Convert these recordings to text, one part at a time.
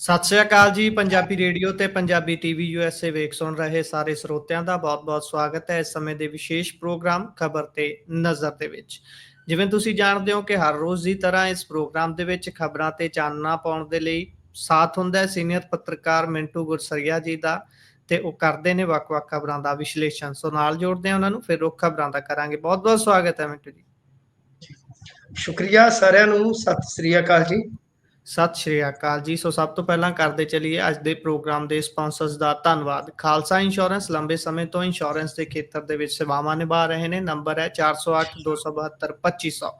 ਸਤਿ ਸ਼੍ਰੀ ਅਕਾਲ ਜੀ, ਪੰਜਾਬੀ ਰੇਡੀਓ ਤੇ ਪੰਜਾਬੀ ਟੀਵੀ ਯੂਐਸਏ ਵੇਖ ਸੁਣ ਰਹੇ ਸਾਰੇ ਸਰੋਤਿਆਂ ਦਾ ਬਹੁਤ-ਬਹੁਤ ਸਵਾਗਤ ਹੈ ਇਸ ਸਮੇਂ ਦੇ ਵਿਸ਼ੇਸ਼ ਪ੍ਰੋਗਰਾਮ ਖਬਰ ਤੇ ਨਜ਼ਰ ਦੇ ਵਿੱਚ। ਜਿਵੇਂ ਤੁਸੀਂ ਜਾਣਦੇ ਹੋ ਕਿ ਹਰ ਰੋਜ਼ ਦੀ ਤਰ੍ਹਾਂ ਇਸ ਪ੍ਰੋਗਰਾਮ ਦੇ ਵਿੱਚ ਖਬਰਾਂ ਤੇ ਚਾਨਣਾ ਪਾਉਣ ਦੇ ਲਈ ਸਾਥ ਹੁੰਦਾ ਹੈ ਸੀਨੀਅਰ ਪੱਤਰਕਾਰ ਮਿੰਟੂ ਗੁਰਸਰੀਆ ਜੀ ਦਾ ਤੇ ਉਹ ਕਰਦੇ ਨੇ ਵੱਖ-ਵੱਖ ਖਬਰਾਂ ਦਾ ਵਿਸ਼ਲੇਸ਼ਣ। ਸੋ ਨਾਲ ਜੋੜਦੇ ਆ ਉਹਨਾਂ ਨੂੰ, ਫਿਰ ਰੁੱਖ ਖਬਰਾਂ ਦਾ ਕਰਾਂਗੇ। ਬਹੁਤ-ਬਹੁਤ ਸਵਾਗਤ ਹੈ ਮਿੰਟੂ ਜੀ। ਸ਼ੁਕਰੀਆ ਸਾਰਿਆਂ ਨੂੰ। ਸਤਿ ਸ੍ਰੀ ਅਕਾਲ ਜੀ। ਸਤਿ ਸ਼੍ਰੀ ਅਕਾਲ ਜੀ। ਸੋ ਸਭ ਤੋਂ ਪਹਿਲਾਂ ਕਰਦੇ ਚਲੀਏ ਅੱਜ ਦੇ ਪ੍ਰੋਗਰਾਮ ਦੇ ਸਪਾਂਸਰਸ ਦਾ ਧੰਨਵਾਦ। ਖਾਲਸਾ ਇੰਸ਼ੋਰੈਂਸ ਲੰਬੇ ਸਮੇਂ ਤੋਂ ਇੰਸ਼ੋਰੈਂਸ ਦੇ ਖੇਤਰ ਦੇ ਵਿੱਚ ਸੇਵਾਵਾਂ ਨਿਭਾ ਰਹੇ ਨੇ। ਨੰਬਰ ਹੈ 408 272 2500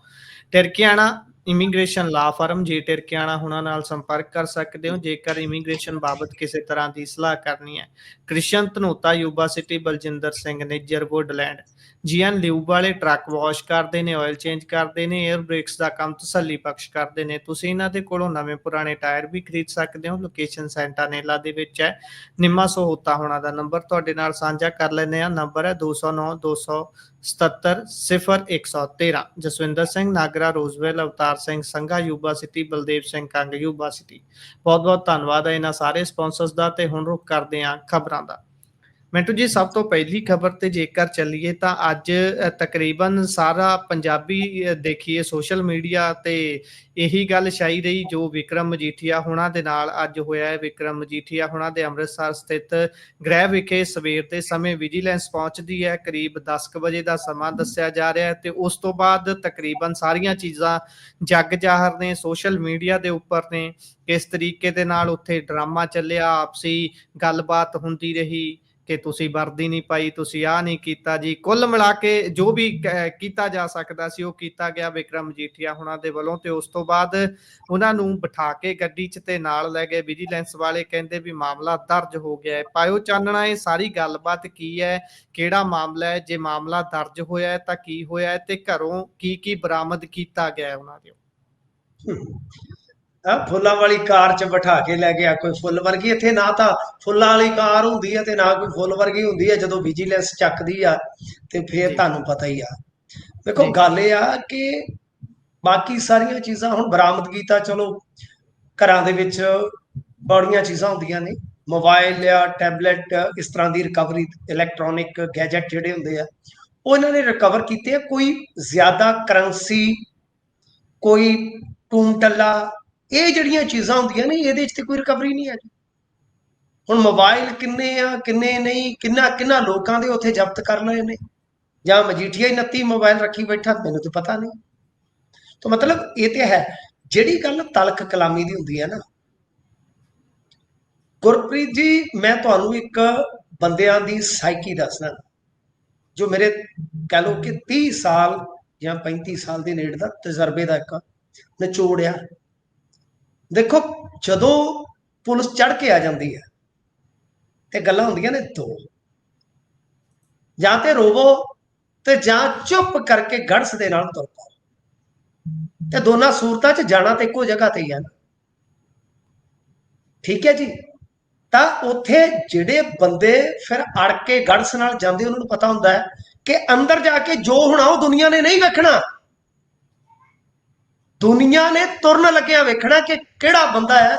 ਟਰਕੀਆਣਾ ਇਮੀਗ੍ਰੇਸ਼ਨ ਲਾ ਫਰਮ, ਜੀ ਟਰਕੀਆਣਾ ਹੁਣਾਂ ਨਾਲ ਸੰਪਰਕ ਕਰ ਸਕਦੇ ਹੋ। ਜੇਕਰ ਇਮੀਗ੍ਰੇਸ਼ਨ ਬਾਬਤ ਕਿਸੇ ਤਰ੍ਹਾਂ ਦੀ ਸਲਾਹ ਕਰਨੀ ਹੈ Krishan Dhanota, Yuba city, Baljinder Singh, Nijjar, Woodland. GN lube ਵਾਲੇ ਟਰੱਕ ਵਾਸ਼ ਕਰਦੇ ਨੇ ਆਇਲ ਚੇਂਜ ਕਰਦੇ ਨੇ 에ਅਰ ਬ੍ਰੇਕਸ ਦਾ ਕੰਮ ਤਸੱਲੀ ਬਖਸ਼ ਕਰਦੇ ਨੇ। ਤੁਸੀਂ ਇਹਨਾਂ ਦੇ ਕੋਲੋਂ ਨਵੇਂ ਪੁਰਾਣੇ ਟਾਇਰ ਵੀ ਖਰੀਦ ਸਕਦੇ ਹੋ। ਲੋਕੇਸ਼ਨ ਸੈਂਟਾ ਸੈਂਟਾਨੇਲਾ ਦੇ ਵਿੱਚ ਹੈ। ਨਿੰਮਾ ਸੋਹਤਾ ਹੋਣਾ ਦਾ ਨੰਬਰ ਤੁਹਾਡੇ ਨਾਲ ਸਾਂਝਾ ਕਰ ਲੈਂਦੇ ਆ ਨੰਬਰ ਹੈ 209 277 0113 Jaswinder Singh, Nagra, Roswell, Avtar Singh, Sangha, Yuba City, Baldev Singh, Kang, Yuba City. ਬਹੁਤ ਬਹੁਤ ਧੰਨਵਾਦ ਹੈ ਇਹਨਾਂ ਸਾਰੇ ਸਪਾਂਸਰਸ ਦਾ ਤੇ ਹੁਣ ਰੁਕ ਕਰਦੇ ਹਾਂ ਖਬਰਾਂ। ਦਾ ਮਿੰਟੂ ਜੀ, ਸਭ ਤੋਂ ਪਹਿਲੀ ਖਬਰ ਤੇ ਜੇਕਰ ਚੱਲੀਏ ਤਾਂ ਅੱਜ ਤਕਰੀਬਨ ਸਾਰਾ ਪੰਜਾਬੀ ਦੇਖੀਏ ਸੋਸ਼ਲ ਮੀਡੀਆ ਤੇ ਇਹੀ ਗੱਲ ਛਾਈ ਰਹੀ ਜੋ ਵਿਕਰਮ ਮਜੀਠੀਆ ਹੁਣਾਂ ਦੇ ਨਾਲ ਅੱਜ ਹੋਇਆ ਹੈ। ਵਿਕਰਮ ਮਜੀਠੀਆ ਹੁਣਾਂ ਦੇ ਅੰਮ੍ਰਿਤਸਰ ਸਥਿਤ ਗ੍ਰਹਿ ਵਿਖੇ ਸਵੇਰ ਦੇ ਸਮੇਂ ਵਿਜੀਲੈਂਸ ਪਹੁੰਚਦੀ ਹੈ। ਕਰੀਬ 10:00 ਵਜੇ ਦਾ ਸਮਾਂ ਦੱਸਿਆ ਜਾ ਰਿਹਾ ਹੈ ਤੇ ਉਸ ਤੋਂ ਬਾਅਦ ਤਕਰੀਬਨ ਸਾਰੀਆਂ ਚੀਜ਼ਾਂ ਜੱਗ ਜਾਹਰ ਨੇ, ਸੋਸ਼ਲ ਮੀਡੀਆ ਦੇ ਉੱਪਰ ਨੇ। ਕਿਸ ਤਰੀਕੇ ਦੇ ਨਾਲ ਉੱਥੇ ਡਰਾਮਾ ਚੱਲਿਆ, ਆਪਸੀ ਗੱਲਬਾਤ ਹੁੰਦੀ ਰਹੀ। ਕਿ ਤੁਸੀਂ ਵਰਦੀ ਨਹੀਂ ਪਾਈ, ਤੁਸੀਂ ਆ ਨਹੀਂ ਕੀਤਾ ਜੀ। ਕੁੱਲ ਮਿਲਾ ਕੇ ਜੋ ਵੀ ਕੀਤਾ ਜਾ ਸਕਦਾ ਸੀ, ਉਹ ਕੀਤਾ ਗਿਆ ਵਿਕਰਮ ਮਜੀਠੀਆ ਹੁਣਾਂ ਦੇ ਵੱਲੋਂ ਤੇ ਉਸ ਤੋਂ ਬਾਅਦ ਉਹਨਾਂ ਨੂੰ ਬਿਠਾ ਕੇ ਗੱਡੀ 'ਚ ਤੇ ਨਾਲ ਲੈ ਗਏ। ਵਿਜੀਲੈਂਸ ਵਾਲੇ ਕਹਿੰਦੇ ਵੀ ਮਾਮਲਾ ਦਰਜ ਹੋ ਗਿਆ ਹੈ। ਪਾਇਓ ਚਾਨਣਾ, ਇਹ ਸਾਰੀ ਗੱਲਬਾਤ ਕੀ ਹੈ? ਕਿਹੜਾ ਮਾਮਲਾ ਹੈ? ਜੇ ਮਾਮਲਾ ਦਰਜ ਹੋਇਆ ਹੈ ਤਾਂ ਕੀ ਹੋਇਆ ਹੈ? ਤੇ ਘਰੋਂ ਕੀ ਕੀ ਬਰਾਮਦ ਕੀਤਾ ਗਿਆ ਉਹਨਾਂ ਦੇ? ਫੁੱਲਾਂ ਵਾਲੀ ਕਾਰ 'ਚ ਬਿਠਾ ਕੇ ਲੈ ਗਿਆ ਕੋਈ ਫੁੱਲ ਵਰਗੀ ਇੱਥੇ ਨਾ ਤਾਂ ਫੁੱਲਾਂ ਵਾਲੀ ਕਾਰ ਹੁੰਦੀ ਹੈ ਤੇ ਨਾ ਕੋਈ ਫੁੱਲ ਵਰਗੀ ਹੁੰਦੀ ਹੈ ਜਦੋਂ ਵਿਜੀਲੈਂਸ ਚੱਕਦੀ ਆ ਤੇ ਫਿਰ। ਤੁਹਾਨੂੰ ਪਤਾ ਹੀ ਆ ਜੀ। ਗੱਲ ਇਹ ਆ ਕਿ ਬਾਕੀ ਸਾਰੀਆਂ ਚੀਜ਼ਾਂ ਹੁਣ ਬਰਾਮਦਗੀ ਤਾਂ ਚਲੋ ਘਰਾਂ ਦੇ ਵਿੱਚ ਬੜੀਆਂ ਚੀਜ਼ਾਂ ਹੁੰਦੀਆਂ ਨੇ ਮੋਬਾਈਲ ਜਾਂ ਟੈਬਲੇਟ ਇਸ ਤਰ੍ਹਾਂ ਦੀ ਰਿਕਵਰੀ ਇਲੈਕਟ੍ਰੋਨਿਕ ਗੈਜਟ ਜਿਹੜੇ ਹੁੰਦੇ ਆ ਉਹ ਇਹਨਾਂ ਨੇ ਰਿਕਵਰ ਕੀਤੇ ਆ ਕੋਈ ਜ਼ਿਆਦਾ ਕਰੰਸੀ ਕੋਈ ਟੂਮ ਟੱਲਾ ਇਹ ਜਿਹੜੀਆਂ ਚੀਜ਼ਾਂ ਹੁੰਦੀਆਂ ਨੇ, ਇਹਦੇ ਵਿੱਚ ਤੇ ਕੋਈ ਰਿਕਵਰੀ ਨਹੀਂ ਹੈ ਹੁਣ ਮੋਬਾਈਲ ਕਿੰਨੇ ਆ, ਕਿੰਨੇ ਨਹੀਂ, ਕਿੰਨਾ ਕਿੰਨਾ ਲੋਕਾਂ ਦੇ ਉੱਥੇ ਜ਼ਬਤ ਕਰ ਲਏ ਨੇ? ਜਾਂ ਮਜੀਠੀਆ ਹੀ 29 ਮੋਬਾਈਲ ਰੱਖੀ ਬੈਠਾ, ਮੈਨੂੰ ਤਾਂ ਪਤਾ ਨਹੀਂ। ਤਾਂ ਮਤਲਬ ਇਹ ਤੇ ਹੈ, ਜਿਹੜੀ ਗੱਲ ਤਲਕ ਕਲਾਮੀ ਦੀ ਹੁੰਦੀ ਹੈ ਨਾ। ਗੁਰਪ੍ਰੀਤ ਜੀ, ਮੈਂ ਤੁਹਾਨੂੰ ਇੱਕ ਬੰਦਿਆਂ ਦੀ ਸਾਈਕੀ ਦੱਸਦਾ। ਜੋ ਮੇਰੇ ਕਹ ਲਓ ਕਿ 30 ਸਾਲ ਜਾਂ 35 ਸਾਲ ਦੇ ਨੇੜੇ ਦਾ ਤਜਰਬੇ ਦਾ ਇੱਕ ਨਿਚੋੜਿਆ ਦੇਖੋ, ਜਦੋਂ ਪੁਲਿਸ ਚੜ ਕੇ ਆ ਜਾਂਦੀ ਹੈ, ਤੇ ਗੱਲਾਂ ਹੁੰਦੀਆਂ ਨੇ ਦੋ। ਜਾਂ ਤੇ ਰੋਵੋ ਤੇ ਜਾਂ ਚੁੱਪ ਕਰਕੇ ਗੜਸ ਦੇ ਨਾਲ ਤੁਰ ਪਾਓ। ਤੇ ਦੋਨਾਂ ਸੂਰਤਾਂ 'ਚ ਜਾਣਾ ਤੇ ਇੱਕੋ ਜਗ੍ਹਾ ਤੇ ਹੀ ਹੈ ਨਾ। ਠੀਕ ਹੈ ਜੀ? ਤਾਂ ਉੱਥੇ ਜਿਹੜੇ ਬੰਦੇ ਫਿਰ ਅੜ ਕੇ ਗੜਸ ਨਾਲ ਜਾਂਦੇ, ਉਹਨਾਂ ਨੂੰ ਪਤਾ ਹੁੰਦਾ ਹੈ ਕਿ ਅੰਦਰ ਜਾ ਕੇ ਜੋ ਹੋਣਾ ਉਹ ਦੁਨੀਆ ਨੇ ਨਹੀਂ ਵੇਖਣਾ ਦੁਨੀਆ ਨੇ ਤੁਰਨ ਲੱਗਿਆ ਵੇਖਣਾ ਕਿ ਕਿਹੜਾ ਬੰਦਾ ਹੈ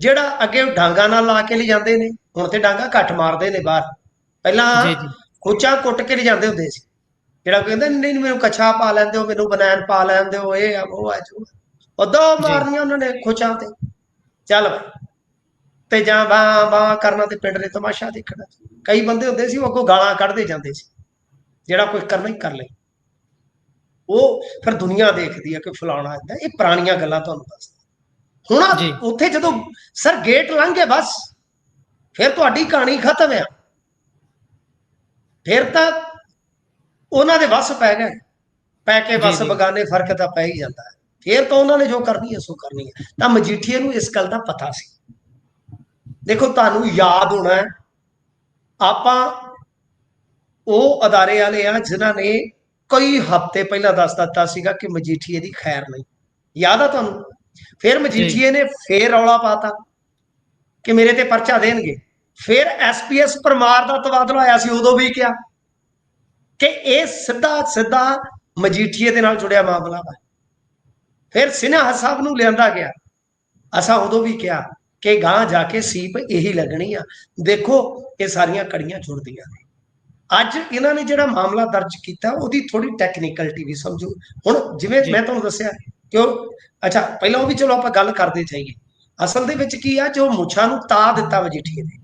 ਜਿਹੜਾ ਅੱਗੇ ਡਾਂਗਾ ਨਾਲ ਲਾ ਕੇ ਲੈ ਜਾਂਦੇ ਨੇ ਹੁਣ ਤੇ ਡਾਂਗਾ ਘੱਟ ਮਾਰਦੇ ਨੇ ਬਾਹਰ। ਪਹਿਲਾਂ ਕੋਚਾ ਕੁੱਟ ਕੇ ਲੈ ਜਾਂਦੇ ਹੁੰਦੇ ਸੀ। ਜਿਹੜਾ ਕਹਿੰਦਾ ਨਹੀਂ ਮੈਨੂੰ ਕੱਛਾ ਪਾ ਲੈਂਦੇ ਹੋ ਮੈਨੂੰ ਬਨੈਣ ਪਾ ਲੈਂਦੇ ਹੋ ਇਹ ਆ ਉਹ ਆ ਜੋ ਉਦੋਂ ਮਾਰਨੀਆਂ ਉਹਨਾਂ ਨੇ ਖੋਚਾਂ ਤੇ। ਚੱਲ ਤੇ ਜਾਂ ਬਾਂ ਬਾਂ ਕਰਨਾ ਤੇ ਪਿੰਡ ਨੇ ਤਮਾਸ਼ਾ ਦੇਖਣਾ। ਕਈ ਬੰਦੇ ਹੁੰਦੇ ਸੀ ਉਹ ਅੱਗੋਂ ਗਾਲਾਂ ਕੱਢਦੇ ਜਾਂਦੇ ਸੀ। ਜਿਹੜਾ ਕੋਈ ਕਰਨਾ ਹੀ ਕਰ ਲੈ ਉਹ ਫਿਰ ਦੁਨੀਆ ਦੇਖਦੀ ਆ ਕਿ ਫਲਾਣਾ ਏਦਾਂ ਇਹ ਪੁਰਾਣੀਆਂ ਗੱਲਾਂ ਤੁਹਾਨੂੰ ਦੱਸਦਾ ਜੀ। ਹੁਣ ਉੱਥੇ ਜਦੋਂ ਸਰ ਗੇਟ ਲੰਘ ਬਸ ਫਿਰ ਤੁਹਾਡੀ ਕਹਾਣੀ ਖਤਮ ਆ। ਫਿਰ ਤਾਂ ਉਹਨਾਂ ਦੇ ਵੱਸ ਪੈ ਗਏ। ਪੈ ਕੇ ਜੀ। ਬਗਾਨੇ ਫ਼ਰਕ ਤਾਂ ਪੈ ਹੀ ਜਾਂਦਾ ਹੈ। ਫਿਰ ਤਾਂ ਉਹਨਾਂ ਨੇ ਜੋ ਕਰਨੀ ਹੈ ਸੋ ਕਰਨੀ ਹੈ। ਤਾਂ ਮਜੀਠੀਏ ਨੂੰ ਇਸ ਗੱਲ ਦਾ ਪਤਾ ਸੀ। ਦੇਖੋ ਤੁਹਾਨੂੰ ਯਾਦ ਹੋਣਾ ਹੈ। ਆਪਾਂ ਉਹ ਅਦਾਰੇ ਵਾਲੇ ਆ ਜਿਨ੍ਹਾਂ ਨੇ ਕਈ ਹਫ਼ਤੇ ਪਹਿਲਾਂ ਦੱਸ ਦਿੱਤਾ ਸੀਗਾ ਕਿ ਮਜੀਠੀਏ ਦੀ ਖੈਰ ਨਹੀਂ। ਯਾਦ ਆ ਤੁਹਾਨੂੰ? ਫਿਰ ਮਜੀਠੀਏ ਨੇ ਫੇਰ ਰੌਲਾ ਪਾਤਾ ਕਿ ਮੇਰੇ ਤੇ ਪਰਚਾ ਦੇਣਗੇ। ਫਿਰ ਐਸਪੀਐਸ ਪਰਮਾਰ ਦਾ ਤਬਾਦਲਾ ਹੋਇਆ ਸੀ ਉਦੋਂ ਵੀ ਕਿਹਾ ਕਿ ਇਹ ਸਿੱਧਾ ਸਿੱਧਾ ਮਜੀਠੀਏ ਦੇ ਨਾਲ ਜੁੜਿਆ ਮਾਮਲਾ ਵਾ। ਫਿਰ ਸਿਨਹਾ ਸਾਹਿਬ ਨੂੰ ਲਿਆਂਦਾ ਗਿਆ। ਅਸਾਂ ਉਦੋਂ ਵੀ ਕਿਹਾ ਕਿ ਗਾਂ ਜਾ ਕੇ ਸੀਪ ਇਹੀ ਲੱਗਣੀ ਆ। ਦੇਖੋ ਇਹ ਸਾਰੀਆਂ ਕੜੀਆਂ ਜੁੜਦੀਆਂ ਨੇ। ਅੱਜ ਇਹਨਾਂ ਨੇ ਜਿਹੜਾ ਮਾਮਲਾ ਦਰਜ ਕੀਤਾ ਉਹਦੀ ਥੋੜੀ ਟੈਕਨੀਕਲਿਟੀ ਵੀ ਸਮਝੋ। ਹੁਣ ਜਿਵੇਂ। ਮੈਂ ਤੁਹਾਨੂੰ ਦੱਸਿਆ ਕਿ ਉਹ ਅੱਛਾ ਪਹਿਲਾਂ ਉਹ ਵੀ ਚਲੋ ਆਪਾਂ ਗੱਲ ਕਰਦੇ ਜਾਈਏ। ਅਸਲ ਦੇ ਵਿੱਚ ਕੀ ਆ ਜੋ ਮੁੱਛਾਂ ਨੂੰ ਤਾ ਦਿੱਤਾ ਵਜੀਠੀਏ ਨੇ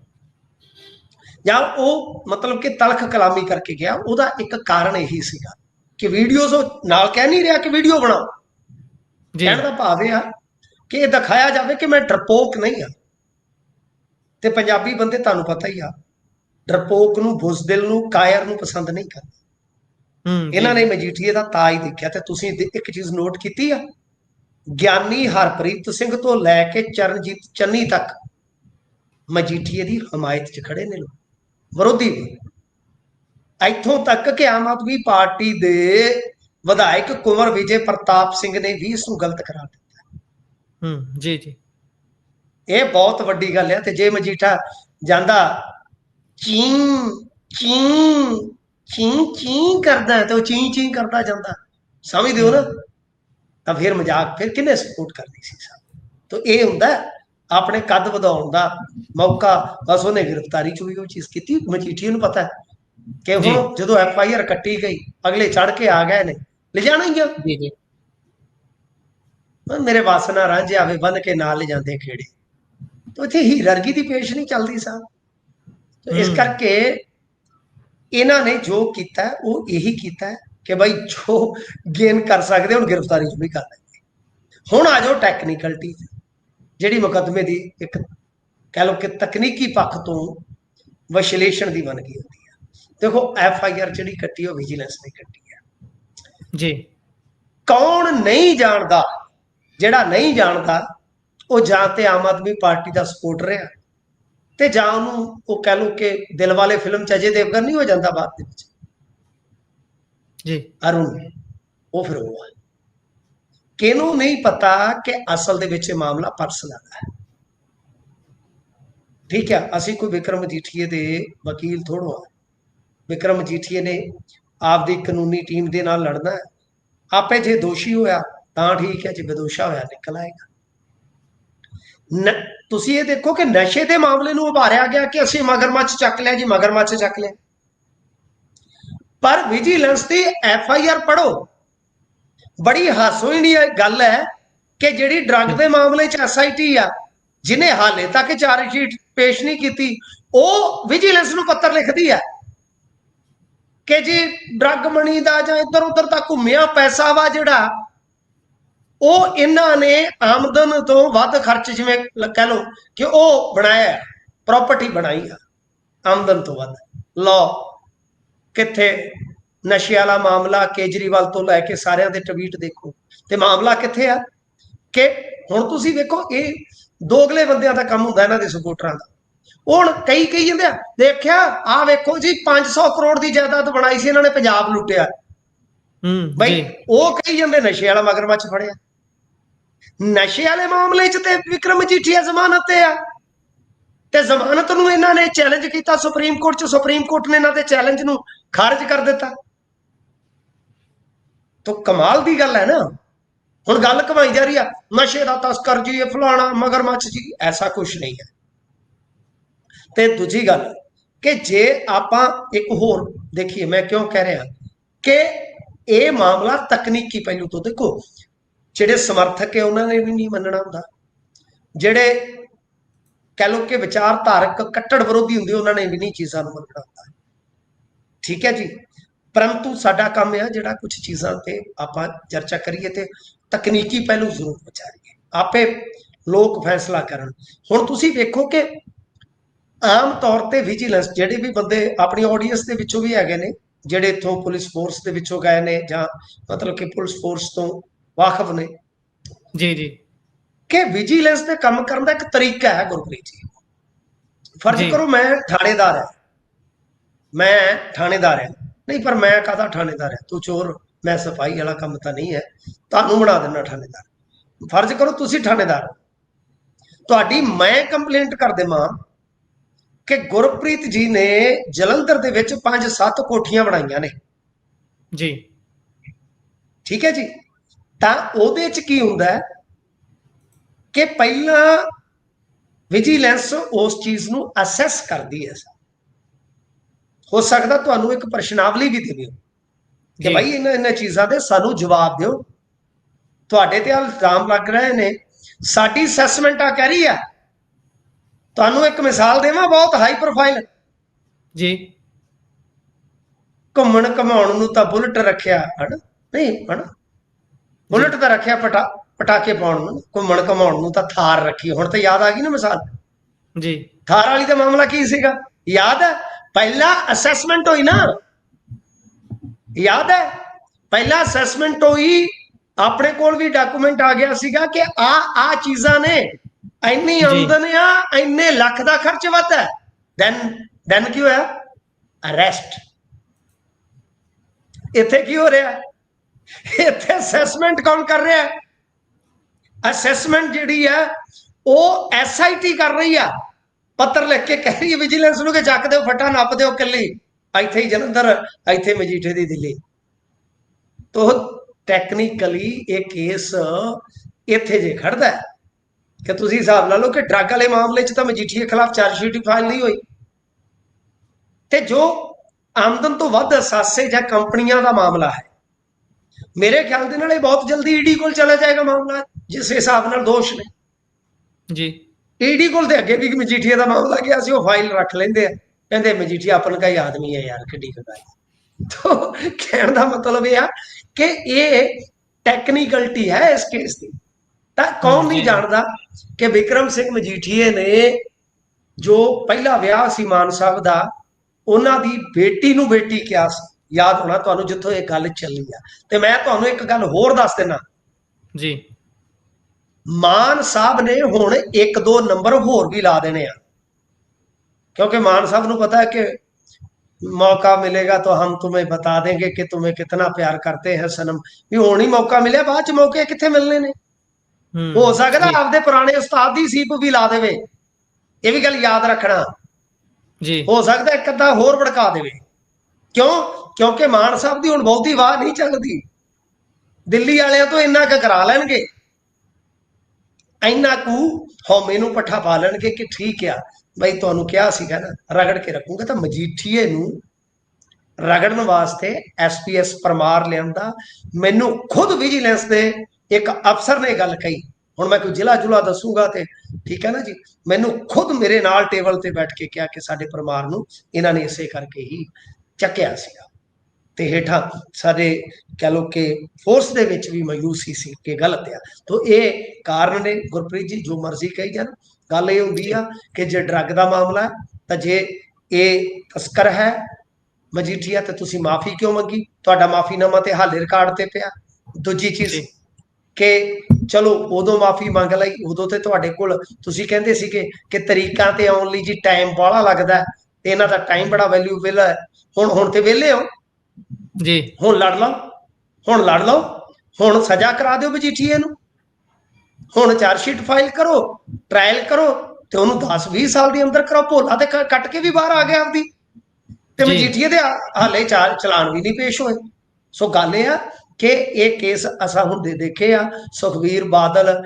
ਜਾਂ ਉਹ ਮਤਲਬ ਕਿ ਤਲਖ ਕਲਾਮੀ ਕਰਕੇ ਗਿਆ ਉਹਦਾ ਇੱਕ ਕਾਰਨ ਇਹੀ ਸੀਗਾ ਕਿ ਵੀਡੀਓਜ਼ ਉਹ ਨਾਲ ਕਹਿ ਨਹੀਂ ਰਿਹਾ ਕਿ ਵੀਡੀਓ ਬਣਾਓ। ਜੀ। ਕਹਿਣ ਦਾ ਭਾਵ ਇਹ ਆ ਕਿ ਇਹ ਦਿਖਾਇਆ ਜਾਵੇ ਕਿ ਮੈਂ ਡਰਪੋਕ ਨਹੀਂ ਆ। ਤੇ ਪੰਜਾਬੀ ਬੰਦੇ ਤੁਹਾਨੂੰ ਪਤਾ ਹੀ ਆ ਡਰਪੋਕ ਨੂੰ ਬੁਜ਼ਦਿਲ ਨੂੰ ਕਾਇਰ ਨੂੰ ਪਸੰਦ ਨਹੀਂ ਕਰਦੇ। ਹੂੰ ਇਹਨਾਂ ਨੇ ਮਜੀਠੀਏ ਦਾ ਤਾਜ ਦੇਖਿਆ ਤੇ ਤੁਸੀਂ ਇੱਕ ਚੀਜ਼ ਨੋਟ ਕੀਤੀ ਆ? ਗਿਆਨੀ ਹਰਪ੍ਰੀਤ ਸਿੰਘ ਤੋਂ ਲੈ ਕੇ ਚਰਨਜੀਤ ਚੰਨੀ ਤੱਕ ਮਜੀਠੀਏ ਦੀ ਹਮਾਇਤ 'ਚ ਖੜੇ ਨੇ ਲੋਕ। ਵਿਰੋਧੀ ਇੱਥੋਂ ਤੱਕ ਕਿ ਆਮ ਆਦਮੀ ਪਾਰਟੀ ਦੇ ਵਿਧਾਇਕ ਕੁੰਵਰ ਵਿਜੇ ਪ੍ਰਤਾਪ ਸਿੰਘ ਨੇ ਵੀ ਇਸ ਨੂੰ ਗਲਤ ਕਰਾਰ ਦਿੱਤਾ। ਹੂੰ ਜੀ ਜੀ। ਇਹ ਬਹੁਤ ਵੱਡੀ ਗੱਲ ਹੈ ਤੇ ਜੇ ਮਜੀਠਾ ਜਾਂਦਾ ਚੀਂ ਚੀਂ ਚੀਂ ਚੀਂ ਕਰਦਾ ਹੈ ਤੇ ਉਹ ਚੀਂ ਚੀਂ ਕਰਦਾ ਜਾਂਦਾ। ਸਮਝਦੇ ਹੋ ਨਾ? ਤਾਂ ਫਿਰ ਮਜ਼ਾਕ ਫਿਰ ਕਿੰਨੇ ਸਪੋਰਟ ਕਰਨੀ ਸੀ ਸਾਹਿਬ ਤਾਂ ਇਹ ਹੁੰਦਾ ਆਪਣੇ ਕੱਦ ਵਧਾਉਣ ਦਾ ਮੌਕਾ। ਬਸ ਉਹਨੇ ਗ੍ਰਿਫਤਾਰੀ ਚ ਵੀ ਉਹ ਚੀਜ਼ ਕੀਤੀ ਮਜੀਠੀ ਨੂੰ ਪਤਾ ਕਿ। ਹੁਣ ਜਦੋਂ ਐਫ ਆਈ ਆਰ ਕੱਟੀ ਗਈ ਅਗਲੇ ਚੜ ਕੇ ਆ ਗਏ ਨੇ। ਲੈ ਜਾਣਾ ਹੀ ਆ। ਜੀ ਜੀ। ਮੇਰੇ ਵਾਸਨਾ ਰਾਂਝੇ ਆਵੇ ਬੰਨ ਕੇ ਨਾਲ ਲੈ ਜਾਂਦੇ ਖੇੜੇ। ਤਾਂ ਇੱਥੇ ਹੀਰਰਗੀ ਦੀ ਪੇਸ਼ ਨਹੀਂ ਚੱਲਦੀ ਸਾਹਿਬ ਇਸ। ਕਰਕੇ ਇਹਨਾਂ ਨੇ ਜੋ ਕੀਤਾ ਹੈ, ਉਹ ਇਹੀ ਕੀਤਾ ਹੈ ਕਿ ਭਾਈ ਜੋ ਗੇਨ ਕਰ ਸਕਦੇ ਹੁਣ ਗ੍ਰਿਫਤਾਰੀ ਚ ਵੀ ਕਰ ਲੈਂਦੇ ਹੁਣ ਆ ਜਾਓ ਟੈਕਨੀਕਲਟੀ ਜਿਹੜੀ ਮੁਕੱਦਮੇ ਦੀ ਇੱਕ ਕਹਿ ਲਓ ਕਿ ਤਕਨੀਕੀ ਪੱਖ ਤੋਂ ਵਿਸ਼ਲੇਸ਼ਣ ਦੀ ਬਣ ਗਈ ਹੁੰਦੀ ਹੈ ਦੇਖੋ ਐਫ ਆਈ ਆਰ ਜਿਹੜੀ ਕੱਟੀ ਉਹ ਵਿਜੀਲੈਂਸ ਨੇ ਕੱਟੀ ਹੈ ਜੀ। ਕੌਣ ਨਹੀਂ ਜਾਣਦਾ ਜਿਹੜਾ ਨਹੀਂ ਜਾਣਦਾ ਉਹ ਜਾਂ ਤੇ ਆਮ ਆਦਮੀ ਪਾਰਟੀ ਦਾ ਸਪੋਰਟਰ ਆ ਤੇ ਜਾਂ ਉਹਨੂੰ ਉਹ ਕਹਿ ਲਓ ਕਿ ਦਿਲ ਵਾਲੇ ਫਿਲਮ ਚ ਅਜੇ ਦੇਵਗਨ ਨਹੀਂ ਹੋ ਜਾਂਦਾ ਬਾਅਦ ਦੇ ਵਿੱਚ। ਜੀ। ਅਰੁਣ ਉਹ ਫਿਰ ਉਹ ਹੈ ਕਿਹਨੂੰ ਨਹੀਂ ਪਤਾ ਕਿ ਅਸਲ ਦੇ ਵਿੱਚ ਇਹ ਮਾਮਲਾ ਪਰਸਨਲ ਹੈ ਠੀਕ ਹੈ ਅਸੀਂ ਕੋਈ ਵਿਕਰਮ ਮਜੀਠੀਏ ਦੇ ਵਕੀਲ ਥੋੜੋ ਆ। ਵਿਕਰਮ ਮਜੀਠੀਏ ਨੇ ਆਪਦੀ ਕਾਨੂੰਨੀ ਟੀਮ ਦੇ ਨਾਲ ਲੜਨਾ ਹੈ। ਆਪੇ ਜੇ ਦੋਸ਼ੀ ਹੋਇਆ ਤਾਂ ਠੀਕ ਹੈ ਜੇ ਬੇਦੋਸ਼ਾ ਹੋਇਆ ਨਿਕਲ ਆਏਗਾ। ਤੁਸੀਂ ਇਹ ਦੇਖੋ ਕਿ ਨਸ਼ੇ ਦੇ ਮਾਮਲੇ ਨੂੰ ਉਭਾਰਿਆ ਗਿਆ ਕਿ ਅਸੀਂ ਮਗਰਮੱਛ ਚੱਕ ਲਿਆ ਜੀ, ਮਗਰਮੱਛ ਚੱਕ ਲਿਆ। ਪਰ ਵਿਜੀਲੈਂਸ ਦੀ ਐਫ ਆਈ ਆਰ ਪੜੋ ਬੜੀ ਹਾਸੋਹੀਣੀ ਗੱਲ ਹੈ ਕਿ ਜਿਹੜੀ ਡਰੱਗ ਦੇ ਮਾਮਲੇ 'ਚ ਐਸ ਆਈ ਟੀ ਆ ਜਿਨੇ ਹਾਲੇ ਤੱਕ ਚਾਰਜ ਸ਼ੀਟ ਪੇਸ਼ ਨਹੀਂ ਕੀਤੀ, ਉਹ ਵਿਜੀਲੈਂਸ ਨੂੰ ਪੱਤਰ ਲਿਖਦੀ ਹੈ ਕਿ ਜੀ ਡਰੱਗ ਮਣੀ ਦਾ ਜਾਂ ਇੱਧਰ ਉੱਧਰ ਦਾ ਘੁੰਮਿਆ ਪੈਸਾ ਵਾ ਜਿਹੜਾ ਉਹ ਇਹਨਾਂ ਨੇ ਆਮਦਨ ਤੋਂ ਵੱਧ ਖਰਚ ਜਿਵੇਂ ਕਹਿ ਲਓ ਕਿ ਉਹ ਬਣਾਇਆ ਪ੍ਰਾਪਰਟੀ ਬਣਾਈ ਆ ਆਮਦਨ ਤੋਂ ਵੱਧ। ਲਓ ਕਿੱਥੇ ਨਸ਼ੇ ਵਾਲਾ ਮਾਮਲਾ ਕੇਜਰੀਵਾਲ ਤੋਂ ਲੈ ਕੇ ਸਾਰਿਆਂ ਦੇ ਟਵੀਟ ਦੇਖੋ। ਤੇ ਮਾਮਲਾ ਕਿੱਥੇ ਆ? ਕਿ ਹੁਣ ਤੁਸੀਂ ਵੇਖੋ ਇਹ ਦੋਗਲੇ ਬੰਦਿਆਂ ਦਾ ਕੰਮ ਹੁੰਦਾ ਇਹਨਾਂ ਦੇ ਸਪੋਰਟਰਾਂ ਦਾ। ਹੁਣ ਕਈ ਕਹੀ ਜਾਂਦੇ ਆ ਦੇਖਿਆ ਆ ਵੇਖੋ ਜੀ 500 ਕਰੋੜ ਦੀ ਜਾਇਦਾਦ ਬਣਾਈ ਸੀ ਇਹਨਾਂ ਨੇ ਪੰਜਾਬ ਲੁੱਟਿਆ। ਹੂੰ ਬਈ ਉਹ ਕਹੀ ਜਾਂਦੇ ਨਸ਼ੇ ਵਾਲਾ ਮਗਰਮੱਛ ਫੜਿਆ। ਨਸ਼ੇ ਵਾਲੇ ਮਾਮਲੇ 'ਚ ਤੇ ਵਿਕਰਮ ਜੀਠੀਆ ਜ਼ਮਾਨਤ ਤੇ ਆ। ਤੇ ਜ਼ਮਾਨਤ ਨੂੰ ਇਹਨਾਂ ਨੇ ਚੈਲੰਜ ਕੀਤਾ, ਸੁਪਰੀਮ ਕੋਰਟ 'ਚ, ਸੁਪਰੀਮ ਕੋਰਟ ਨੇ ਇਹਨਾਂ ਦੇ ਚੈਲੰਜ ਨੂੰ ਖਾਰਜ ਕਰ ਦਿੱਤਾ। ਤੋ ਕਮਾਲ ਦੀ ਗੱਲ ਹੈ ਨਾ। ਹੁਣ ਗੱਲ ਕਮਾਈ ਜਾ ਰਹੀ ਆ, ਨਸ਼ੇ ਦਾ ਤਸਕਰ ਜੀ, ਇਹ ਫਲਾਣਾ ਮਗਰਮੱਛ ਜੀ, ਐਸਾ ਕੁਝ ਨਹੀਂ ਹੈ। ਤੇ ਦੂਜੀ ਗੱਲ, ਕਿ ਜੇ ਆਪਾਂ ਇੱਕ ਹੋਰ ਦੇਖੀਏ, ਮੈਂ ਕਿਉਂ ਕਹਿ ਰਿਹਾ ਕਿ ਇਹ ਮਾਮਲਾ ਤਕਨੀਕੀ ਪਹਿਲੂ ਤੋਂ ਦੇਖੋ ਜਿਹੜੇ ਸਮਰਥਕ ਹੈ, ਉਹਨਾਂ ਨੇ ਵੀ ਨਹੀਂ ਮੰਨਣਾ ਹੁੰਦਾ। ਜਿਹੜੇ ਕਹਿ ਲਓ ਕਿ ਵਿਚਾਰਧਾਰਕ ਕੱਟੜ ਵਿਰੋਧੀ ਹੁੰਦੇ, ਉਹਨਾਂ ਨੇ ਵੀ ਨਹੀਂ ਚੀਜ਼ਾਂ ਨੂੰ ਮੰਨਣਾ ਹੁੰਦਾ। ਠੀਕ ਹੈ ਜੀ? ਪਰੰਤੂ ਸਾਡਾ ਕੰਮ ਹੈ ਜਿਹੜਾ ਕੁਝ ਚੀਜ਼ਾਂ ਤੇ ਆਪਾਂ ਚਰਚਾ ਕਰੀਏ ਤੇ ਤਕਨੀਕੀ ਪਹਿਲੂ ਜ਼ਰੂਰ ਵਿਚਾਰੀਏ ਆਪੇ ਲੋਕ ਫੈਸਲਾ ਕਰਨ। ਹੁਣ ਤੁਸੀਂ ਵੇਖੋ ਕਿ ਆਮ ਤੌਰ ਤੇ ਵਿਜੀਲੈਂਸ ਜਿਹੜੇ ਵੀ ਬੰਦੇ ਆਪਣੀ ਆਡੀਅנס ਦੇ ਵਿੱਚੋਂ ਵੀ ਹੈਗੇ ਨੇ, ਜਿਹੜੇ ਇਥੋਂ ਪੁਲਿਸ ਫੋਰਸ ਦੇ ਵਿੱਚੋਂ ਗਏ ਨੇ ਜਾਂ ਮਤਲਬ ਕਿ ਪੁਲਿਸ ਫੋਰਸ ਤੋਂ ਵਾਕਫ ਨੇ ਜੀ ਜੀ। ਕਿ ਵਿਜੀਲੈਂਸ ਦੇ ਕੰਮ ਕਰਨ ਦਾ ਇੱਕ ਤਰੀਕਾ ਹੈ ਗੁਰਪ੍ਰੀਤ ਜੀ। ਫਰਜ਼। ਕਰੋ ਮੈਂ ਥਾਣੇਦਾਰ ਹਾਂ। ਮੈਂ ਥਾਣੇਦਾਰ ਹਾਂ। ਨਹੀਂ ਪਰ ਮੈਂ ਕਾਹਦਾ ਥਾਣੇਦਾਰ ਹਾਂ? ਤੂੰ ਚੋਰ ਮੈਂ ਸਫ਼ਾਈ ਵਾਲਾ ਕੰਮ ਤਾਂ ਨਹੀਂ ਹੈ। ਤੁਹਾਨੂੰ ਬਣਾ ਦੇਣਾ ਥਾਣੇਦਾਰ। ਫਰਜ਼ ਕਰੋ ਤੁਸੀਂ ਥਾਣੇਦਾਰ। ਤੁਹਾਡੀ ਮੈਂ ਕੰਪਲੇਂਟ ਕਰ ਦੇਵਾਂ ਕਿ ਗੁਰਪ੍ਰੀਤ ਜੀ ਨੇ ਜਲੰਧਰ ਦੇ ਵਿੱਚ 5-7 ਕੋਠੀਆਂ ਬਣਾਈਆਂ ਨੇ। ਜੀ। ਠੀਕ ਹੈ ਜੀ? ਤਾਂ ਉਹਦੇ ਚ ਕੀ ਹੁੰਦਾ ਹੈ ਕਿ ਪਹਿਲਾਂ ਵਿਜੀਲੈਂਸ ਉਸ ਚੀਜ਼ ਨੂੰ ਅਸੈਸ ਕਰਦੀ ਹੈ ਹੋ ਸਕਦਾ ਤੁਹਾਨੂੰ ਇੱਕ ਪ੍ਰਸ਼ਨਾਵਲੀ ਵੀ ਦੇਵੇ ਕਿ। ਭਾਈ ਇਹਨਾਂ ਇਹਨਾਂ ਚੀਜ਼ਾਂ ਦੇ ਸਾਨੂੰ ਜਵਾਬ ਦਿਓ। ਤੁਹਾਡੇ ਤੇ ਇਲਜ਼ਾਮ ਲੱਗ ਰਹੇ ਨੇ। ਸਾਡੀ ਅਸੈਸਮੈਂਟ ਆ ਕਹਿ ਰਹੀ ਆ। ਤੁਹਾਨੂੰ ਇੱਕ ਮਿਸਾਲ ਦੇਵਾਂ ਬਹੁਤ ਹਾਈ ਪ੍ਰੋਫਾਈਲ ਜੀ। ਘੁੰਮਣ ਘਮਾਉਣ ਨੂੰ ਤਾਂ ਬੁਲਟ ਰੱਖਿਆ ਹਨ? ਨਹੀਂ ਹਨ? ਬੁਲਟ ਤਾਂ ਰੱਖਿਆ ਪਟਾ ਪਟਾਕੇ ਪਾਉਣ ਨੂੰ ਘੁੰਮਣ ਘਮਾਉਣ ਨੂੰ ਤਾਂ ਥਾਰ ਰੱਖੀ। ਹੁਣ ਤਾਂ ਯਾਦ ਆ ਗਈ ਨਾ ਮਿਸਾਲ? ਜੀ। ਥਾਰ ਵਾਲੀ ਦਾ ਮਾਮਲਾ ਕੀ ਸੀਗਾ? ਯਾਦ ਹੈ? ਪਹਿਲਾ ਅਸੈਸਮੈਂਟ ਹੋਈ ਨਾ। ਯਾਦ ਹੈ? ਪਹਿਲਾ ਅਸੈਸਮੈਂਟ ਹੋਈ ਆਪਣੇ ਕੋਲ ਵੀ ਡਾਕੂਮੈਂਟ ਆ ਗਿਆ ਸੀਗਾ ਕਿ ਆ ਆ ਚੀਜ਼ਾਂ ਨੇ। ਇੰਨੀ। ਆਮਦਨ ਆ ਇੰਨੇ ਲੱਖ ਦਾ ਖਰਚ ਵੱਧ ਹੈ। ਦੈਨ ਦੈਨ ਕੀ ਹੋਇਆ? ਅਰੈਸਟ ਇੱਥੇ ਕੀ ਹੋ ਰਿਹਾ? ਇੱਥੇ ਅਸੈਸਮੈਂਟ ਕੌਣ ਕਰ ਰਿਹਾ ਹੈ? ਅਸੈਸਮੈਂਟ ਜਿਹੜੀ ਹੈ, ਉਹ ਐਸਆਈਟੀ ਕਰ ਰਹੀ ਆ। ਪੱਤਰ ਲਿਖ ਕੇ ਕਹਿ ਰਹੀ ਹੈ ਵਿਜੀਲੈਂਸ ਨੂੰ ਕਿ ਚੱਕ ਦਿਓ, ਫਟਾ ਨੱਪ ਦਿਓ ਕੱਲੀ ਇੱਥੇ ਹੀ ਜਲੰਧਰ, ਇੱਥੇ ਮਜੀਠੇ ਦੀ ਦਿੱਲੀ। ਤੋ ਟੈਕਨੀਕਲੀ ਇਹ ਕੇਸ ਇੱਥੇ ਜੇ ਖੜਦਾ ਕਿ ਤੁਸੀਂ ਹਿਸਾਬ ਲਾ ਲਓ ਕਿ ਡਰੱਗ ਵਾਲੇ ਮਾਮਲੇ 'ਚ ਤਾਂ ਮਜੀਠੀਏ ਖਿਲਾਫ ਚਾਰਜ ਸ਼ੀਟ ਫਾਈਲ ਨਹੀਂ ਹੋਈ। ਤੇ ਜੋ ਆਮਦਨ ਤੋਂ ਵੱਧ ਅਸਾਸੇ ਜਾਂ ਕੰਪਨੀਆਂ ਦਾ ਮਾਮਲਾ ਹੈ ਮੇਰੇ ਖਿਆਲ ਦੇ ਨਾਲ ਇਹ ਬਹੁਤ ਜਲਦੀ ਈਡੀ ਕੋਲ ਚਲਾ ਜਾਏਗਾ ਮਾਮਲਾ ਜਿਸ ਹਿਸਾਬ ਨਾਲ ਦੋਸ਼ ਨੇ। ਜੀ। ਈਡੀ ਕੋਲ ਤੇ ਅੱਗੇ ਵੀ ਮਜੀਠੀਆ ਦਾ ਮਾਮਲਾ ਗਿਆ ਸੀ ਉਹ ਫਾਈਲ ਰੱਖ ਲੈਂਦੇ ਆ। ਕਹਿੰਦੇ ਮਜੀਠੀਆ ਆਪਣ ਦਾ ਹੀ ਆਦਮੀ ਹੈ ਯਾਰ ਕਿੱਡੀ ਕੁ ਗੱਲ ਤੋ ਕਹਿਣ ਦਾ ਮਤਲਬ ਇਹ ਆ ਕਿ ਇਹ ਟੈਕਨੀਕਲਟੀ ਹੈ ਇਸ ਕੇਸ ਦੀ। ਤਾਂ ਕੌਣ ਨਹੀਂ। ਜਾਣਦਾ ਕਿ ਵਿਕਰਮ ਸਿੰਘ ਮਜੀਠੀਏ ਨੇ ਜੋ ਪਹਿਲਾ ਵਿਆਹ ਸੀ ਮਾਨ ਸਾਹਿਬ ਦਾ ਉਹਨਾਂ ਦੀ ਬੇਟੀ ਨੂੰ ਬੇਟੀ ਕਿਹਾ ਸੀ। ਯਾਦ ਹੋਣਾ ਤੁਹਾਨੂੰ ਜਿੱਥੋਂ ਇਹ ਗੱਲ ਚੱਲੀ ਆ ਤੇ ਮੈਂ ਤੁਹਾਨੂੰ ਇੱਕ ਗੱਲ ਹੋਰ ਦੱਸ ਦਿੰਦਾ ਜੀ ਮਾਨ ਸਾਹਿਬ ਨੇ ਹੁਣ ਇੱਕ ਦੋ ਨੰਬਰ ਹੋਰ ਵੀ ਲਾ ਦੇਣੇ ਆ क्योंकि मान साहब ਨੂੰ ਪਤਾ है कि मौका मिलेगा तो हम तुम्हें बता देंगे कि तुम्हें कितना प्यार करते हैं सनम ਵੀ ਹੁਣ ਹੀ ਮੌਕਾ ਮਿਲਿਆ ਬਾਅਦ ਚ ਮੌਕੇ ਕਿੱਥੇ ਮਿਲਨੇ ਨੇ ਹੂੰ ਹੋ ਸਕਦਾ ਜੀ, ਆਪਦੇ ਪੁਰਾਣੇ ਉਸਤਾਦ ਦੀ ਸੀਪ ਵੀ ਲਾ ਦੇਵੇ ਇਹ ਵੀ ਗੱਲ ਯਾਦ ਰੱਖਣਾ ਜੀ ਹੋ ਸਕਦਾ ਇੱਕ ਅੱਧਾ ਹੋਰ ਭੜਕਾ ਦੇਵੇ ਕਿਉਂ ਕਿਉਂਕਿ ਮਾਨ ਸਾਹਿਬ ਦੀ ਹੁਣ ਬਹੁਤੀ ਵਾਹ ਨਹੀਂ ਚੱਲਦੀ। ਦਿੱਲੀ ਵਾਲਿਆਂ ਤੋਂ ਇੰਨਾ ਕੁ ਕਰਾ ਲੈਣਗੇ। ਇੰਨਾ ਕੁ ਹਉਮੈ ਨੂੰ ਪੱਠਾ ਪਾ ਲੈਣਗੇ ਕਿ ਠੀਕ ਆ। ਬਈ ਤੁਹਾਨੂੰ ਕਿਹਾ ਸੀਗਾ ਨਾ, ਰਗੜ ਕੇ ਰੱਖੂਗਾ ਤਾਂ ਮਜੀਠੀਏ ਨੂੰ ਰਗੜਨ ਵਾਸਤੇ ਐਸਪੀਐਸ ਪਰਮਾਰ ਲਿਆਂਦਾ। ਮੈਨੂੰ ਖੁਦ ਵਿਜੀਲੈਂਸ ਦੇ ਇੱਕ ਅਫਸਰ ਨੇ ਗੱਲ ਕਹੀ। ਹੁਣ ਮੈਂ ਕੋਈ ਜ਼ਿਲ੍ਹਾ ਜੁਲਾ ਦੱਸੂਗਾ ਤੇ, ਠੀਕ ਹੈ ਨਾ ਜੀ? ਮੈਨੂੰ ਖੁਦ ਮੇਰੇ ਨਾਲ ਟੇਬਲ ਤੇ ਬੈਠ ਕੇ ਕਿਹਾ ਕਿ ਸਾਡੇ ਪਰਿਵਾਰ ਨੂੰ ਇਹਨਾਂ ਨੇ ਇਸੇ ਕਰਕੇ ਹੀ ਚੱਕਿਆ ਸੀਗਾ। ਤੇ ਹੇਠਾਂ ਸਾਡੇ ਕਹ ਲੋ ਕਿ ਫੋਰਸ ਦੇ ਵਿੱਚ ਵੀ ਮਾਯੂਸੀ ਸੀ ਕਿ ਗਲਤ ਆ। ਤੋਂ ਇਹ ਕਾਰਨ ਨੇ ਗੁਰਪ੍ਰੀਤ ਜੀ ਜੋ ਮਰਜ਼ੀ ਕਹੀ ਜਾਣ। ਗੱਲ ਇਹ ਹੁੰਦੀ ਆ ਕਿ ਜੇ ਡਰੱਗ ਦਾ ਮਾਮਲਾ ਤਾਂ ਜੇ ਇਹ ਤਸਕਰ ਹੈ ਮਜੀਠੀਆ ਤੇ ਤੁਸੀਂ ਮਾਫੀ ਕਿਉਂ ਮੰਗੀ? ਤੁਹਾਡਾ ਮਾਫੀਨਾਮਾ ਤੇ ਹਾਲੇ ਰਿਕਾਰਡ ਤੇ ਪਿਆ। ਦੂਜੀ ਚੀਜ਼। ਕਿ ਚਲੋ ਉਦੋਂ ਮਾਫੀ ਮੰਗ ਲਈ ਉਦੋਂ ਤੇ ਤੁਹਾਡੇ ਕੋਲ ਤੁਸੀਂ ਕਹਿੰਦੇ ਸੀਗੇ ਕਿ ਤਰੀਕਾਂ ਤੇ ਆਉਣ ਲਈ ਜੀ ਟਾਈਮ ਬਾਹਲਾ ਲੱਗਦਾ ਤੇ ਇਹਨਾਂ ਦਾ ਟਾਈਮ ਬੜਾ ਵੈਲਿਊਬਲ ਹੈ। ਹੁਣ ਹੁਣ ਤੇ ਵਿਹਲੇ ਹੋ। ਜੀ। ਹੁਣ ਲੜ ਲਓ। ਹੁਣ ਲੜ ਲਓ। ਹੁਣ ਸਜ਼ਾ ਕਰਾ ਦਿਓ ਮਜੀਠੀਏ ਨੂੰ ਹੁਣ ਚਾਰਜ ਸ਼ੀਟ ਫਾਈਲ ਕਰੋ ਟ੍ਰਾਇਲ ਕਰੋ ਤੇ ਉਹਨੂੰ 10 20 ਸਾਲ ਦੇ ਅੰਦਰ ਕਰੋ। ਭੋਲਾ ਤੇ ਕੱਟ ਕੇ ਵੀ ਬਾਹਰ ਆ ਗਿਆ ਆਪਦੀ। ਤੇ। ਮਜੀਠੀਏ ਦੇ ਹਾਲੇ ਚਾਰ ਚਲਾਨ ਵੀ ਨਹੀਂ ਪੇਸ਼ ਹੋਏ। ਸੋ ਗੱਲ ਇਹ ਆ ਕਿ ਇਹ ਕੇਸ ਅਸਾਂ ਹੁੰਦੇ ਦੇਖੇ ਆ। ਸੁਖਵੀਰ ਬਾਦਲ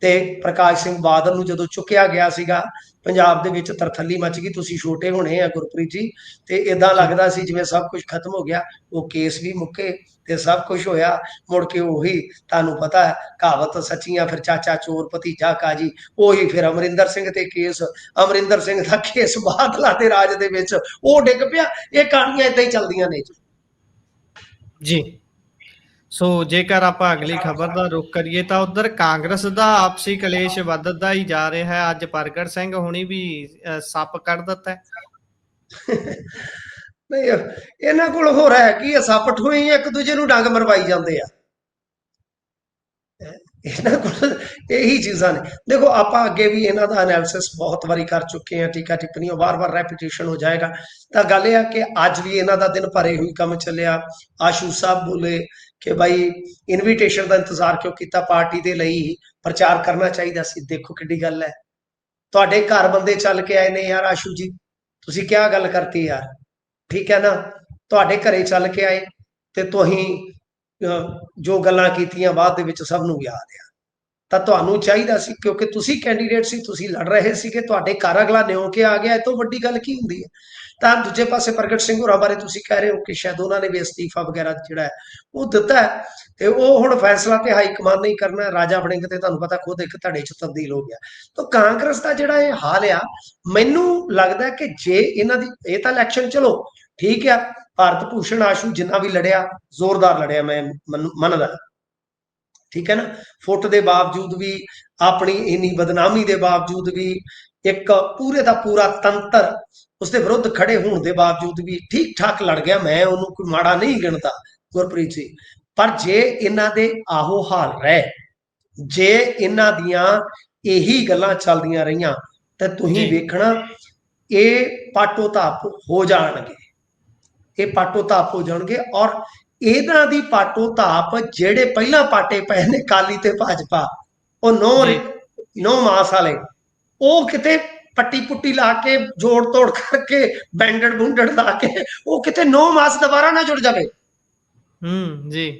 ਤੇ ਪ੍ਰਕਾਸ਼ ਸਿੰਘ ਬਾਦਲ ਨੂੰ ਜਦੋਂ ਚੁੱਕਿਆ ਗਿਆ ਸੀਗਾ, ਪੰਜਾਬ ਦੇ ਵਿੱਚ ਤਰਥੱਲੀ ਮਚ ਗਈ। ਤੁਸੀਂ ਛੋਟੇ ਹੋਣੇ ਆ ਗੁਰਪ੍ਰੀਤ ਜੀ ਤੇ ਇਦਾਂ ਲੱਗਦਾ ਸੀ ਜਿਵੇਂ ਸਭ ਕੁਝ ਖਤਮ ਹੋ ਗਿਆ। ਉਹ ਕੇਸ ਵੀ ਮੁੱਕੇ ਤੇ ਸਭ ਕੁਝ ਹੋਇਆ। ਮੁੜ ਕੇ ਉਹੀ ਤੁਹਾਨੂੰ ਪਤਾ ਹੈ, ਕਹਾਵਤ ਸੱਚੀਆਂ ਫਿਰ ਚਾਚਾ ਚੋਰ, ਭਤੀਜਾ ਕਾਜੀ, ਉਹੀ ਫਿਰ ਅਮਰਿੰਦਰ ਸਿੰਘ ਤੇ ਕੇਸ। ਅਮਰਿੰਦਰ ਸਿੰਘ ਦਾ ਕੇਸ ਬਾਦਲਾਂ ਦੇ ਰਾਜ ਦੇ ਵਿੱਚ ਉਹ ਡਿੱਗ ਪਿਆ। ਇਹ ਕਹਾਣੀਆਂ ਇਦਾਂ ਹੀ ਚੱਲਦੀਆਂ ਨੇ ਜੀ। ਸੋ ਜੇਕਰ ਆਪਾਂ ਅਗਲੀ ਖਬਰ ਦਾ ਰੁਖ ਕਰੀਏ ਤਾਂ ਉਧਰ ਕਾਂਗਰਸ ਦਾ ਆਪਸੀ ਕਲੇਸ਼ ਵੱਧਦਾ ਹੀ ਜਾ ਰਿਹਾ ਹੈ। ਅੱਜ ਪ੍ਰਗਟ ਸਿੰਘ ਹੁਣੀ ਵੀ ਸੱਪ ਕੱਢ ਦਿੱਤਾ ਨਹੀਂ, ਇਹਨਾਂ ਕੋਲ ਹੋ ਰਿਹਾ ਕੀ ਹੈ? ਸੱਪ ਠੋਈ ਇੱਕ ਦੂਜੇ ਨੂੰ ਡੰਗ ਮਰਵਾਈ ਜਾਂਦੇ ਆ। ਇਹਨਾਂ ਕੋਲ ਇਹੀ ਚੀਜ਼ਾਂ ਨੇ। ਦੇਖੋ, ਆਪਾਂ ਅੱਗੇ ਵੀ ਇਹਨਾਂ ਦਾ ਐਨਾਲਿਸਿਸ ਬਹੁਤ ਵਾਰੀ ਕਰ ਚੁੱਕੇ ਹਾਂ, ਟੀਕਾ ਟਿੱਪਣੀਆਂ ਵਾਰ-ਵਾਰ ਰੈਪੀਟੀਸ਼ਨ ਹੋ ਜਾਏਗਾ। ਤਾਂ ਗੱਲ ਇਹ ਆ ਕਿ ਅੱਜ ਵੀ ਇਹਨਾਂ ਦਾ ਦਿਨ ਭਰੇ ਹੋਈ ਕੰਮ ਚੱਲਿਆ। ਆਸ਼ੂ ਸਾਹਿਬ ਬੋਲੇ ਕਿ ਭਾਈ ਇਨਵੀਟੇਸ਼ਨ ਦਾ ਇੰਤਜ਼ਾਰ ਕਿਉਂ ਕੀਤਾ? ਪਾਰਟੀ ਦੇ ਲਈ ਪ੍ਰਚਾਰ ਕਰਨਾ ਚਾਹੀਦਾ ਸੀ। ਦੇਖੋ ਕਿੱਡੀ ਗੱਲ ਹੈ। ਤੁਹਾਡੇ ਘਰ ਬੰਦੇ ਚੱਲ ਕੇ ਆਏ ਨੇ ਯਾਰ ਆਸ਼ੂ ਜੀ। ਤੁਸੀਂ ਕਿਆ ਗੱਲ ਕਰਤੀ ਯਾਰ? ਠੀਕ ਹੈ ਨਾ? ਤੁਹਾਡੇ ਘਰੇ ਚੱਲ ਕੇ ਆਏ ਤੇ ਤੁਸੀਂ ਜੋ ਗੱਲਾਂ ਕੀਤੀਆਂ ਬਾਅਦ ਦੇ ਵਿੱਚ ਸਭ ਨੂੰ ਯਾਦ ਆ। ਤਾਂ ਤੁਹਾਨੂੰ ਚਾਹੀਦਾ ਸੀ ਕਿਉਂਕਿ ਤੁਸੀਂ ਕੈਂਡੀਡੇਟ ਸੀ, ਤੁਸੀਂ ਲੜ ਰਹੇ ਸੀਗੇ, ਤੁਹਾਡੇ ਘਰ ਅਗਲਾ ਨਿਉ ਕੇ ਆ ਗਿਆ, ਇਹ ਤੋਂ ਵੱਡੀ ਗੱਲ ਕੀ ਹੁੰਦੀ ਹੈ ਤਾਂ ਦੂਜੇ ਪਾਸੇ ਪ੍ਰਗਟ ਸਿੰਘ ਹੋਰਾਂ ਬਾਰੇ ਤੁਸੀਂ ਕਹਿ ਰਹੇ ਹੋ ਕਿ ਸ਼ਾਇਦ ਉਹਨਾਂ ਨੇ ਵੀ ਅਸਤੀਫਾ ਵਗੈਰਾ ਜਿਹੜਾ ਹੈ ਉਹ ਦਿੱਤਾ ਹੈ। ਤੇ ਉਹ ਹੁਣ ਫੈਸਲਾ ਤੇ ਹਾਈ ਕਮਾਨ ਨਹੀਂ ਕਰਨਾ ਰਾਜਾ ਵੜਿੰਗ ਤੇ ਤੁਹਾਨੂੰ ਪਤਾ ਖੁਦ ਇੱਕ ਧੜੇ ਚ ਤਬਦੀਲ ਹੋ ਗਿਆ। ਤਾਂ ਕਾਂਗਰਸ ਦਾ ਜਿਹੜਾ ਇਹ ਹਾਲ ਆ, ਮੈਨੂੰ ਲੱਗਦਾ ਕਿ ਜੇ ਇਹਨਾਂ ਦੀ, ਇਹ ਤਾਂ ਇਲੈਕਸ਼ਨ ਚਲੋ ਠੀਕ ਆ ਭਾਰਤ ਭੂਸ਼ਣ ਆਸ਼ੂ ਜਿੰਨਾ ਵੀ ਲੜਿਆ ਜ਼ੋਰਦਾਰ ਲੜਿਆ ਮੈਂ ਮੰਨ- ਮੰਨਦਾ। ਠੀਕ ਹੈ ਨਾ? ਫੁੱਟ ਦੇ ਬਾਵਜੂਦ ਵੀ ਆਪਣੀ ਇੰਨੀ ਬਦਨਾਮੀ ਦੇ ਬਾਵਜੂਦ ਵੀ ਇੱਕ ਪੂਰੇ ਦਾ ਪੂਰਾ ਤੰਤਰ ਉਸਦੇ ਵਿਰੁੱਧ ਖੜੇ ਹੋਣ ਦੇ ਬਾਵਜੂਦ ਵੀ ਠੀਕ ਠਾਕ ਲੜ ਗਿਆ ਮੈਂ ਉਹਨੂੰ ਕੋਈ ਮਾੜਾ ਨਹੀਂ ਗਿਣਦਾ ਗੁਰਪ੍ਰੀਤ ਸਿੰਘ ਪਰ ਜੇ ਇਹਨਾਂ ਦੇ ਆਹੋ ਹਾਲ ਰਹਿ ਜੇ ਇਹਨਾਂ ਦੀਆਂ ਇਹੀ ਗੱਲਾਂ ਚੱਲਦੀਆਂ ਰਹੀਆਂ ਤਾਂ ਤੁਸੀਂ ਜੀ। ਵੇਖਣਾ ਇਹ ਪਾਟੋ ਧਾਪ ਹੋ ਜਾਣਗੇ। ਇਹ ਪਾਟੋ ਧਾਪ ਹੋ ਜਾਣਗੇ ਔਰ ਇਹਨਾਂ ਦੀ ਪਾਟੋ ਧਾਪ ਜਿਹੜੇ ਪਹਿਲਾਂ ਪਾਟੇ ਪਏ ਨੇ ਕਾਲੀ ਤੇ ਭਾਜਪਾ ਉਹ ਨੋ। ਨੋ ਮਾਸ ਵਾਲੇ ਉਹ ਕਿਤੇ ਪੱਟੀ ਪੁੱਟੀ ਲਾ ਕੇ ਜੋੜ ਤੋੜ ਕਰਕੇ ਬੈਂਡਡ ਬੁੰਡਡ ਲਾ ਕੇ ਉਹ ਕਿਤੇ ਨੋ ਮਾਸ ਦੁਬਾਰਾ ਨਾ ਜੁੜ ਜਾਵੇ ਹੂੰ ਜੀ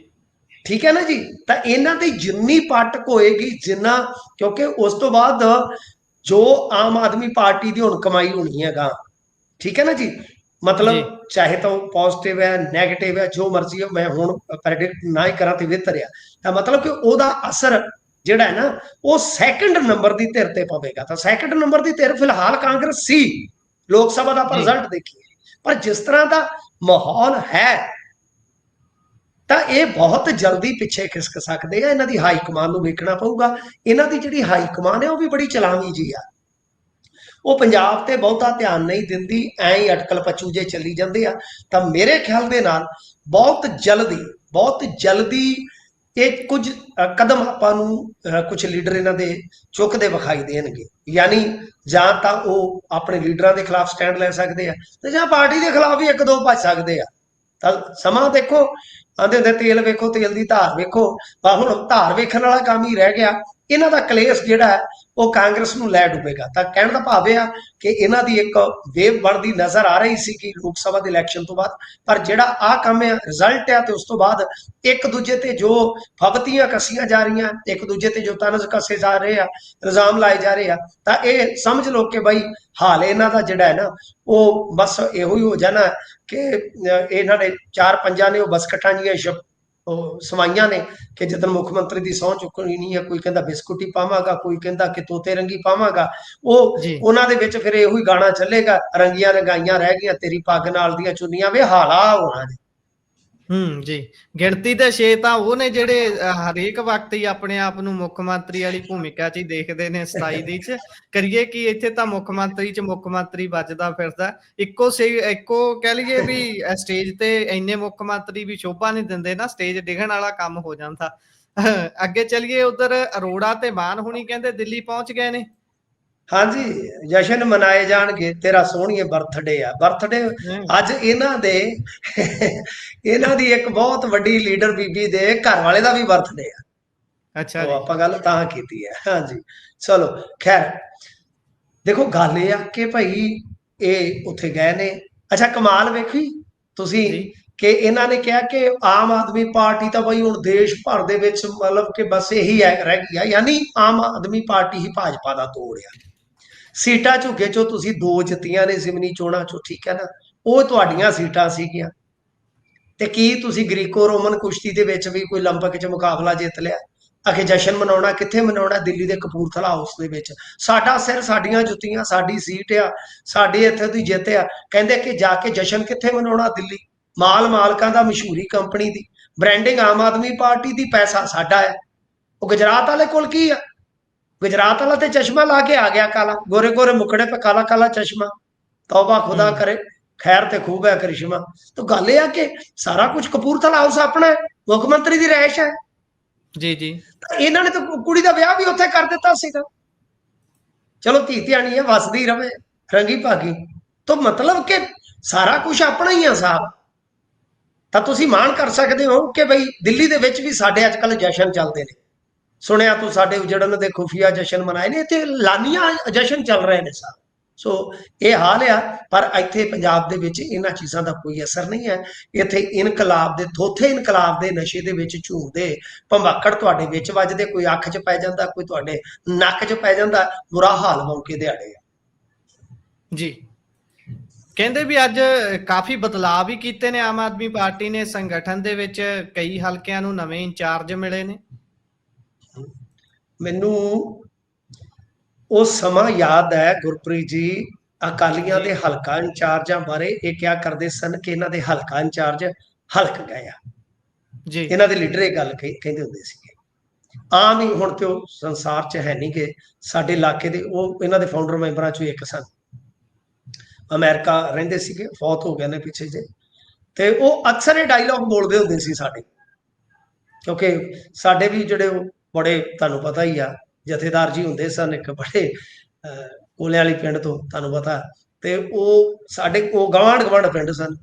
ਠੀਕ ਹੈ ਨਾ ਜੀ ਤਾਂ ਇਹਨਾਂ ਦੀ ਜਿੰਨੀ ਪਟਕ ਹੋਏਗੀ ਜਿੰਨਾ ਕਿਉਂਕਿ ਉਸ ਤੋਂ ਬਾਅਦ ਜੋ ਆਮ ਆਦਮੀ ਪਾਰਟੀ ਦੀ ਹੁਣ ਕਮਾਈ ਹੋਣੀ ਹੈਗਾ ਠੀਕ ਹੈ ਨਾ ਜੀ। ਮਤਲਬ ਚਾਹੇ ਤਾਂ ਉਹ ਪੋਜ਼ਿਟਿਵ ਹੈ 네ਗੇਟਿਵ ਹੈ ਜੋ ਮਰਜ਼ੀ ਹੈ ਮੈਂ ਹੁਣ ਪ੍ਰੈਡਿਕਟ ਨਾ ਹੀ ਕਰਾਂ ਤੇ ਬਿਹਤਰ ਆ ਤਾਂ ਮਤਲਬ ਕਿ ਉਹਦਾ ਅਸਰ ਜਿਹੜਾ ਹੈ ਨਾ ਉਹ ਸੈਕੰਡ ਨੰਬਰ ਦੀ ਧਿਰ ਤੇ ਪਵੇਗਾ। ਤਾਂ ਸੈਕੰਡ ਨੰਬਰ ਦੀ ਧਿਰ ਫਿਲਹਾਲ ਕਾਂਗਰਸ ਸੀ। ਲੋਕ ਸਭਾ ਦਾ। ਰਿਜ਼ਲਟ ਦੇਖੀਏ। ਪਰ ਜਿਸ ਤਰ੍ਹਾਂ ਦਾ ਮਾਹੌਲ ਹੈ ਤਾਂ ਇਹ ਬਹੁਤ ਜਲਦੀ ਪਿੱਛੇ ਖਿਸਕ ਸਕਦੇ ਆ। ਇਹਨਾਂ ਦੀ ਹਾਈ ਕਮਾਨ ਨੂੰ ਵੇਖਣਾ ਪਊਗਾ। ਇਹਨਾਂ ਦੀ ਜਿਹੜੀ ਹਾਈ ਕਮਾਨ ਹੈ ਉਹ ਵੀ ਬੜੀ ਚਲਾਵੀ ਜੀ ਆ। ਉਹ ਪੰਜਾਬ ਤੇ ਬਹੁਤਾ ਧਿਆਨ ਨਹੀਂ ਦਿੰਦੀ, ਐਂ ਹੀ ਅਟਕਲ ਪਚੂ ਜੇ ਚੱਲੀ ਜਾਂਦੇ ਆ। ਤਾਂ ਮੇਰੇ ਖਿਆਲ ਦੇ ਨਾਲ ਬਹੁਤ ਜਲਦੀ ਬਹੁਤ ਜਲਦੀ ਇਹ ਕੁਝ ਕਦਮ ਆਪਾਂ ਨੂੰ ਕੁਝ ਲੀਡਰ ਇਹਨਾਂ ਦੇ ਚੁੱਕਦੇ ਵਿਖਾਈ ਦੇਣਗੇ। ਯਾਨੀ ਜਾਂ ਤਾਂ ਉਹ ਆਪਣੇ ਲੀਡਰਾਂ ਦੇ ਖਿਲਾਫ ਸਟੈਂਡ ਲੈ ਸਕਦੇ ਆ ਤੇ ਜਾਂ ਪਾਰਟੀ ਦੇ ਖਿਲਾਫ ਵੀ ਇੱਕ ਦੋ ਭੱਜ ਸਕਦੇ ਆ। ਤਾਂ ਸਮਾਂ ਦੇਖੋ, ਆਂਦੇ ਹੁੰਦੇ ਤੇਲ ਵੇਖੋ, ਤੇਲ ਦੀ ਧਾਰ ਵੇਖੋ, ਤਾਂ ਹੁਣ ਧਾਰ ਵੇਖਣ ਵਾਲਾ ਕੰਮ ਹੀ ਰਹਿ ਗਿਆ। ਇਹਨਾਂ ਦਾ ਕਲੇਸ਼ ਜਿਹੜਾ ਹੈ ਉਹ ਕਾਂਗਰਸ ਨੂੰ ਲੈ ਡੁੱਬੇਗਾ। ਤਾਂ ਕਹਿਣ ਦਾ ਭਾਵ ਇਹ ਆ ਕਿ ਇਹਨਾਂ ਦੀ ਇੱਕ ਵੇਵ ਬਣਦੀ ਨਜ਼ਰ ਆ ਰਹੀ ਸੀ ਕਿ ਲੋਕ ਸਭਾ ਦੇ ਇਲੈਕਸ਼ਨ ਤੋਂ ਬਾਅਦ। ਪਰ ਜਿਹੜਾ ਆ ਕੰਮ ਹੈ ਰਿਜ਼ਲਟ ਆ ਤੇ ਉਸ ਤੋਂ ਬਾਅਦ ਇੱਕ ਦੂਜੇ ਤੇ ਜੋ ਫਬਤੀਆਂ ਕੱਸੀਆਂ ਜਾ ਰਹੀਆਂ, ਇੱਕ ਦੂਜੇ ਤੇ ਜੋ ਤਨਜ਼ ਕੱਸੇ ਜਾ ਰਹੇ ਆ, ਇਲਜ਼ਾਮ ਲਾਏ ਜਾ ਰਹੇ ਆ, ਤਾਂ ਇਹ ਸਮਝ ਲਓ ਕਿ ਬਈ ਹਾਲ ਇਹਨਾਂ ਦਾ ਜਿਹੜਾ ਹੈ ਨਾ, ਉਹ ਬਸ ਇਹੋ ਹੀ ਹੋ ਜਾਣਾ ਕਿ ਇਹਨਾਂ ਨੇ ਚਾਰ ਪੰਜਾਂ ਨੇ ਉਹ ਬਸਕਟਾਂ ਜੀਆਂ ਸ਼ਬ ਉਹ ਸਵਾਈਆਂ ਨੇ ਕਿ ਜਦੋਂ ਮੁੱਖ ਮੰਤਰੀ ਦੀ ਸਹੁੰ ਚੁੱਕਣੀ ਨਹੀਂ ਹੈ ਕੋਈ ਕਹਿੰਦਾ ਬਿਸਕੁਟ ਹੀ ਪਾਵਾਂਗਾ ਕੋਈ ਕਹਿੰਦਾ ਕਿ ਤੋਤੇ ਰੰਗੀ ਪਾਵਾਂਗਾ ਉਹ ਜੀ। ਉਹਨਾਂ ਦੇ ਵਿੱਚ ਫਿਰ ਇਹੋ ਹੀ ਗਾਣਾ ਚੱਲੇਗਾ ਰੰਗੀਆਂ ਰੰਗਾਈਆਂ ਰਹਿ ਗਈਆਂ ਤੇਰੀ ਪੱਗ ਨਾਲ ਦੀਆਂ ਚੁੰਨੀਆਂ ਵੇ ਹਾਲਾ ਹੋਣਾ ਨੇ ਹੂੰ ਜੀ। ਗਿਣਤੀ ਦੇ ਛੇ ਤਾਂ ਉਹ ਨੇ ਜਿਹੜੇ ਅ, ਹਰੇਕ ਵਕਤ ਹੀ ਆਪਣੇ ਆਪ ਨੂੰ ਮੁੱਖ ਮੰਤਰੀ ਵਾਲੀ ਭੂਮਿਕਾ 'ਚ ਹੀ ਦੇਖਦੇ ਨੇ 27 ਦੀ 'ਚ। ਕਰੀਏ ਕਿ ਇੱਥੇ ਤਾਂ ਮੁੱਖ ਮੰਤਰੀ 'ਚ ਮੁੱਖ ਮੰਤਰੀ ਵੱਜਦਾ ਫਿਰਦਾ। ਇੱਕੋ ਸੇ ਇੱਕੋ ਕਹਿ ਲਈਏ ਵੀ ਸਟੇਜ ਤੇ ਇੰਨੇ ਮੁੱਖ ਮੰਤਰੀ ਵੀ ਸ਼ੋਭਾ ਨਹੀਂ ਦਿੰਦੇ ਨਾ ਸਟੇਜ ਡਿੱਗਣ ਵਾਲਾ ਕੰਮ ਹੋ ਜਾਂਦਾ। ਅੱਗੇ ਚੱਲੀਏ ਉਧਰ ਅਰੋੜਾ ਤੇ ਮਾਨ ਹੁਣੀ ਕਹਿੰਦੇ ਦਿੱਲੀ ਪਹੁੰਚ ਗਏ ਨੇ। ਹਾਂਜੀ ਜਸ਼ਨ ਮਨਾਏ ਜਾਣਗੇ ਤੇਰਾ ਸੋਹਣੀਏ ਬਰਥਡੇ ਆ। ਬਰਥਡੇ ਅੱਜ ਇਹਨਾਂ ਦੇ ਇਹਨਾਂ ਦੀ ਇੱਕ ਬਹੁਤ ਵੱਡੀ ਲੀਡਰ ਬੀਬੀ ਦੇ ਘਰ ਵਾਲੇ ਦਾ ਵੀ ਬਰਥਡੇ ਆ। ਅੱਛਾ ਜੀ। ਆਪਾਂ ਗੱਲ ਤਾਂ ਕੀਤੀ ਹੈ ਹਾਂਜੀ। ਚਲੋ ਖੈਰ ਦੇਖੋ ਗੱਲ ਇਹ ਆ ਕਿ ਭਾਈ ਇਹ ਉੱਥੇ ਗਏ ਨੇ। ਅੱਛਾ ਕਮਾਲ ਵੇਖੀ ਤੁਸੀਂ ਕਿ ਇਹਨਾਂ ਨੇ ਕਿਹਾ ਕਿ ਆਮ ਆਦਮੀ ਪਾਰਟੀ ਤਾਂ ਬਈ ਹੁਣ ਦੇਸ਼ ਭਰ ਦੇ ਵਿੱਚ ਮਤਲਬ ਕਿ ਬਸ ਇਹੀ ਹੈ ਰਹਿ ਗਈ ਆ। ਯਾਨੀ ਆਮ ਆਦਮੀ ਪਾਰਟੀ ਹੀ ਭਾਜਪਾ ਦਾ ਤੋੜ ਆ। ਸੀਟਾਂ ਝੁੱਗੇ ਚੋਂ ਤੁਸੀਂ ਦੋ ਜਿੱਤੀਆਂ ਨੇ ਜ਼ਿਮਨੀ ਚੋਣਾਂ ਚੋਂ ਠੀਕ ਹੈ ਨਾ ਉਹ ਤੁਹਾਡੀਆਂ ਸੀਟਾਂ ਸੀਗੀਆਂ ਤੇ ਕੀ ਤੁਸੀਂ ਗ੍ਰੀਕੋ ਰੋਮਨ ਕੁਸ਼ਤੀ ਦੇ ਵਿੱਚ ਵੀ ਕੋਈ 올림픽 'ਚ ਮੁਕਾਬਲਾ ਜਿੱਤ ਲਿਆ ਅਖੇ ਜਸ਼ਨ ਮਨਾਉਣਾ ਕਿੱਥੇ ਮਨਾਉਣਾ ਦਿੱਲੀ ਦੇ ਕਪੂਰਥਲਾ ਹਾਊਸ ਦੇ ਵਿੱਚ ਸਾਡਾ ਸਿਰ ਸਾਡੀਆਂ ਜੁੱਤੀਆਂ ਸਾਡੀ ਸੀਟ ਆ ਸਾਡੇ ਇੱਥੇ ਦੀ ਜਿੱਤ ਆ ਕਹਿੰਦੇ ਕਿ ਜਾ ਕੇ ਜਸ਼ਨ ਕਿੱਥੇ ਮਨਾਉਣਾ ਦਿੱਲੀ ਮਾਲ ਮਾਲਕਾਂ ਦਾ ਮਸ਼ਹੂਰੀ ਕੰਪਨੀ ਦੀ ਬ੍ਰਾਂਡਿੰਗ ਆਮ ਆਦਮੀ ਪਾਰਟੀ ਦੀ ਪੈਸਾ ਸਾਡਾ ਹੈ ਉਹ ਗੁਜਰਾਤ ਵਾਲੇ ਕੋਲ ਕੀ ਆ ਗੁਜਰਾਤ ਵਾਲਾ ਤੇ ਚਸ਼ਮਾ ਲਾ ਕੇ ਆ ਗਿਆ ਕਾਲਾ ਗੋਰੇ ਗੋਰੇ ਮੁਕੜੇ ਪੇ ਕਾਲਾ ਕਾਲਾ ਚਸ਼ਮਾ। ਤੌਬਾ ਖੁਦਾ ਕਰੇ ਖੈਰ ਤੇ ਖੂਬ ਹੈ ਕਰਿਸ਼ਮਾ। ਤਾਂ ਗੱਲ ਇਹ ਆ ਕਿ ਸਾਰਾ ਕੁਝ ਕਪੂਰਥਲਾ ਹਾਊਸ ਆਪਣਾ ਮੁੱਖ ਮੰਤਰੀ ਦੀ ਰਹਿਸ਼ ਹੈ। ਜੀ ਜੀ। ਇਹਨਾਂ ਨੇ ਤਾਂ ਕੁੜੀ ਦਾ ਵਿਆਹ ਵੀ ਉੱਥੇ ਕਰ ਦਿੱਤਾ ਸੀਗਾ। ਚਲੋ ਧੀ ਧਿਆਣੀ ਹੈ ਵਸਦੀ ਰਵੇ ਰੰਗੀ ਭਾਗੀ। ਤੋ ਮਤਲਬ ਕਿ ਸਾਰਾ ਕੁਝ ਆਪਣਾ ਹੀ ਆ ਸਾਹਿਬ ਤਾਂ ਤੁਸੀਂ ਮਾਣ ਕਰ ਸਕਦੇ ਹੋ ਕਿ ਬਈ ਦਿੱਲੀ ਦੇ ਵਿੱਚ ਵੀ ਸਾਡੇ ਅੱਜ ਅੱਜਕੱਲ ਜਸ਼ਨ ਚੱਲਦੇ ਨੇ। ਸੁਣਿਆ ਤੂੰ ਸਾਡੇ ਉਜੜਨ ਦੇ ਖੁਫੀਆ ਜਸ਼ਨ ਮਨਾਏ ਨੇ, ਇੱਥੇ ਲਾਨੀਆਂ ਜਸ਼ਨ ਚੱਲ ਰਹੇ ਨੇ ਸਾਹਿਬ ਸੋ ਇਹ ਹਾਲ ਆ, ਪਰ ਇੱਥੇ ਪੰਜਾਬ ਦੇ ਵਿੱਚ ਇਹਨਾਂ ਚੀਜ਼ਾਂ ਦਾ ਕੋਈ ਅਸਰ ਨਹੀਂ ਹੈ। ਇੱਥੇ ਇਨਕਲਾਬ ਦੇ, ਥੋਥੇ ਇਨਕਲਾਬ ਦੇ ਨਸ਼ੇ ਦੇ ਵਿੱਚ ਝੂਰਦੇ ਭੰਬਾਕੜ ਤੁਹਾਡੇ ਵਿੱਚ ਵੱਜਦੇ, ਕੋਈ ਅੱਖ 'ਚ ਪੈ ਜਾਂਦਾ, ਕੋਈ ਤੁਹਾਡੇ ਨੱਕ 'ਚ ਪੈ ਜਾਂਦਾ, ਬੁਰਾ ਹਾਲ ਮੌਕੇ ਦਿਹਾੜੇ ਆ। ਜੀ। ਕਹਿੰਦੇ ਵੀ ਅੱਜ ਕਾਫੀ ਬਦਲਾਅ ਵੀ ਕੀਤੇ ਨੇ ਆਮ ਆਦਮੀ ਪਾਰਟੀ ਨੇ, ਸੰਗਠਨ ਦੇ ਵਿੱਚ ਕਈ ਹਲਕਿਆਂ ਨੂੰ ਨਵੇਂ ਇੰਚਾਰਜ ਮਿਲੇ ਨੇ। ਮੈਨੂੰ ਉਹ ਸਮਾਂ ਯਾਦ ਹੈ ਗੁਰਪ੍ਰੀਤ ਜੀ ਅਕਾਲੀਆਂ ਦੇ ਹਲਕਾ ਇੰਚਾਰਜਾਂ ਬਾਰੇ। ਇਹ ਕਿਹਾ ਕਰਦੇ ਸਨ ਕਿ ਇਹਨਾਂ ਦੇ ਹਲਕਾ ਇੰਚਾਰਜ ਹਲਕ ਗਏ ਆ। ਜੀ। ਇਹਨਾਂ ਦੇ ਲੀਡਰ ਇਹ ਗੱਲ ਕਹੀ- ਕਹਿੰਦੇ ਹੁੰਦੇ ਸੀਗੇ ਆਮ ਹੀ ਹੁਣ ਤੇ ਉਹ ਸੰਸਾਰ 'ਚ ਹੈ ਨਹੀਂ ਕਿ ਸਾਡੇ ਇਲਾਕੇ ਦੇ ਉਹ ਇਹਨਾਂ ਦੇ ਫਾਊਂਡਰ ਮੈਂਬਰਾਂ 'ਚੋਂ ਇੱਕ ਸਨ। ਅਮਰੀਕਾ ਰਹਿੰਦੇ ਸੀਗੇ ਫੌਤ ਹੋ ਗਏ ਨੇ ਪਿੱਛੇ ਜੇ ਤੇ ਉਹ ਅਕਸਰ ਇਹ ਡਾਇਲੌਗ ਬੋਲਦੇ ਹੁੰਦੇ ਸੀ ਸਾਡੇ। ਕਿਉਂਕਿ ਸਾਡੇ ਵੀ ਜਿਹੜੇ ਬੜੇ ਤੁਹਾਨੂੰ ਪਤਾ ਹੀ ਆ ਜਥੇਦਾਰ ਜੀ ਹੁੰਦੇ ਸਨ ਇੱਕ ਬੜੇ ਕੋਲਿਆਂ ਵਾਲੀ ਪਿੰਡ ਤੋਂ ਤੁਹਾਨੂੰ ਪਤਾ। ਤੇ ਉਹ ਸਾਡੇ ਉਹ ਗਵਾਂਢ ਗਵਾਂਢ ਪਿੰਡ ਸਨ।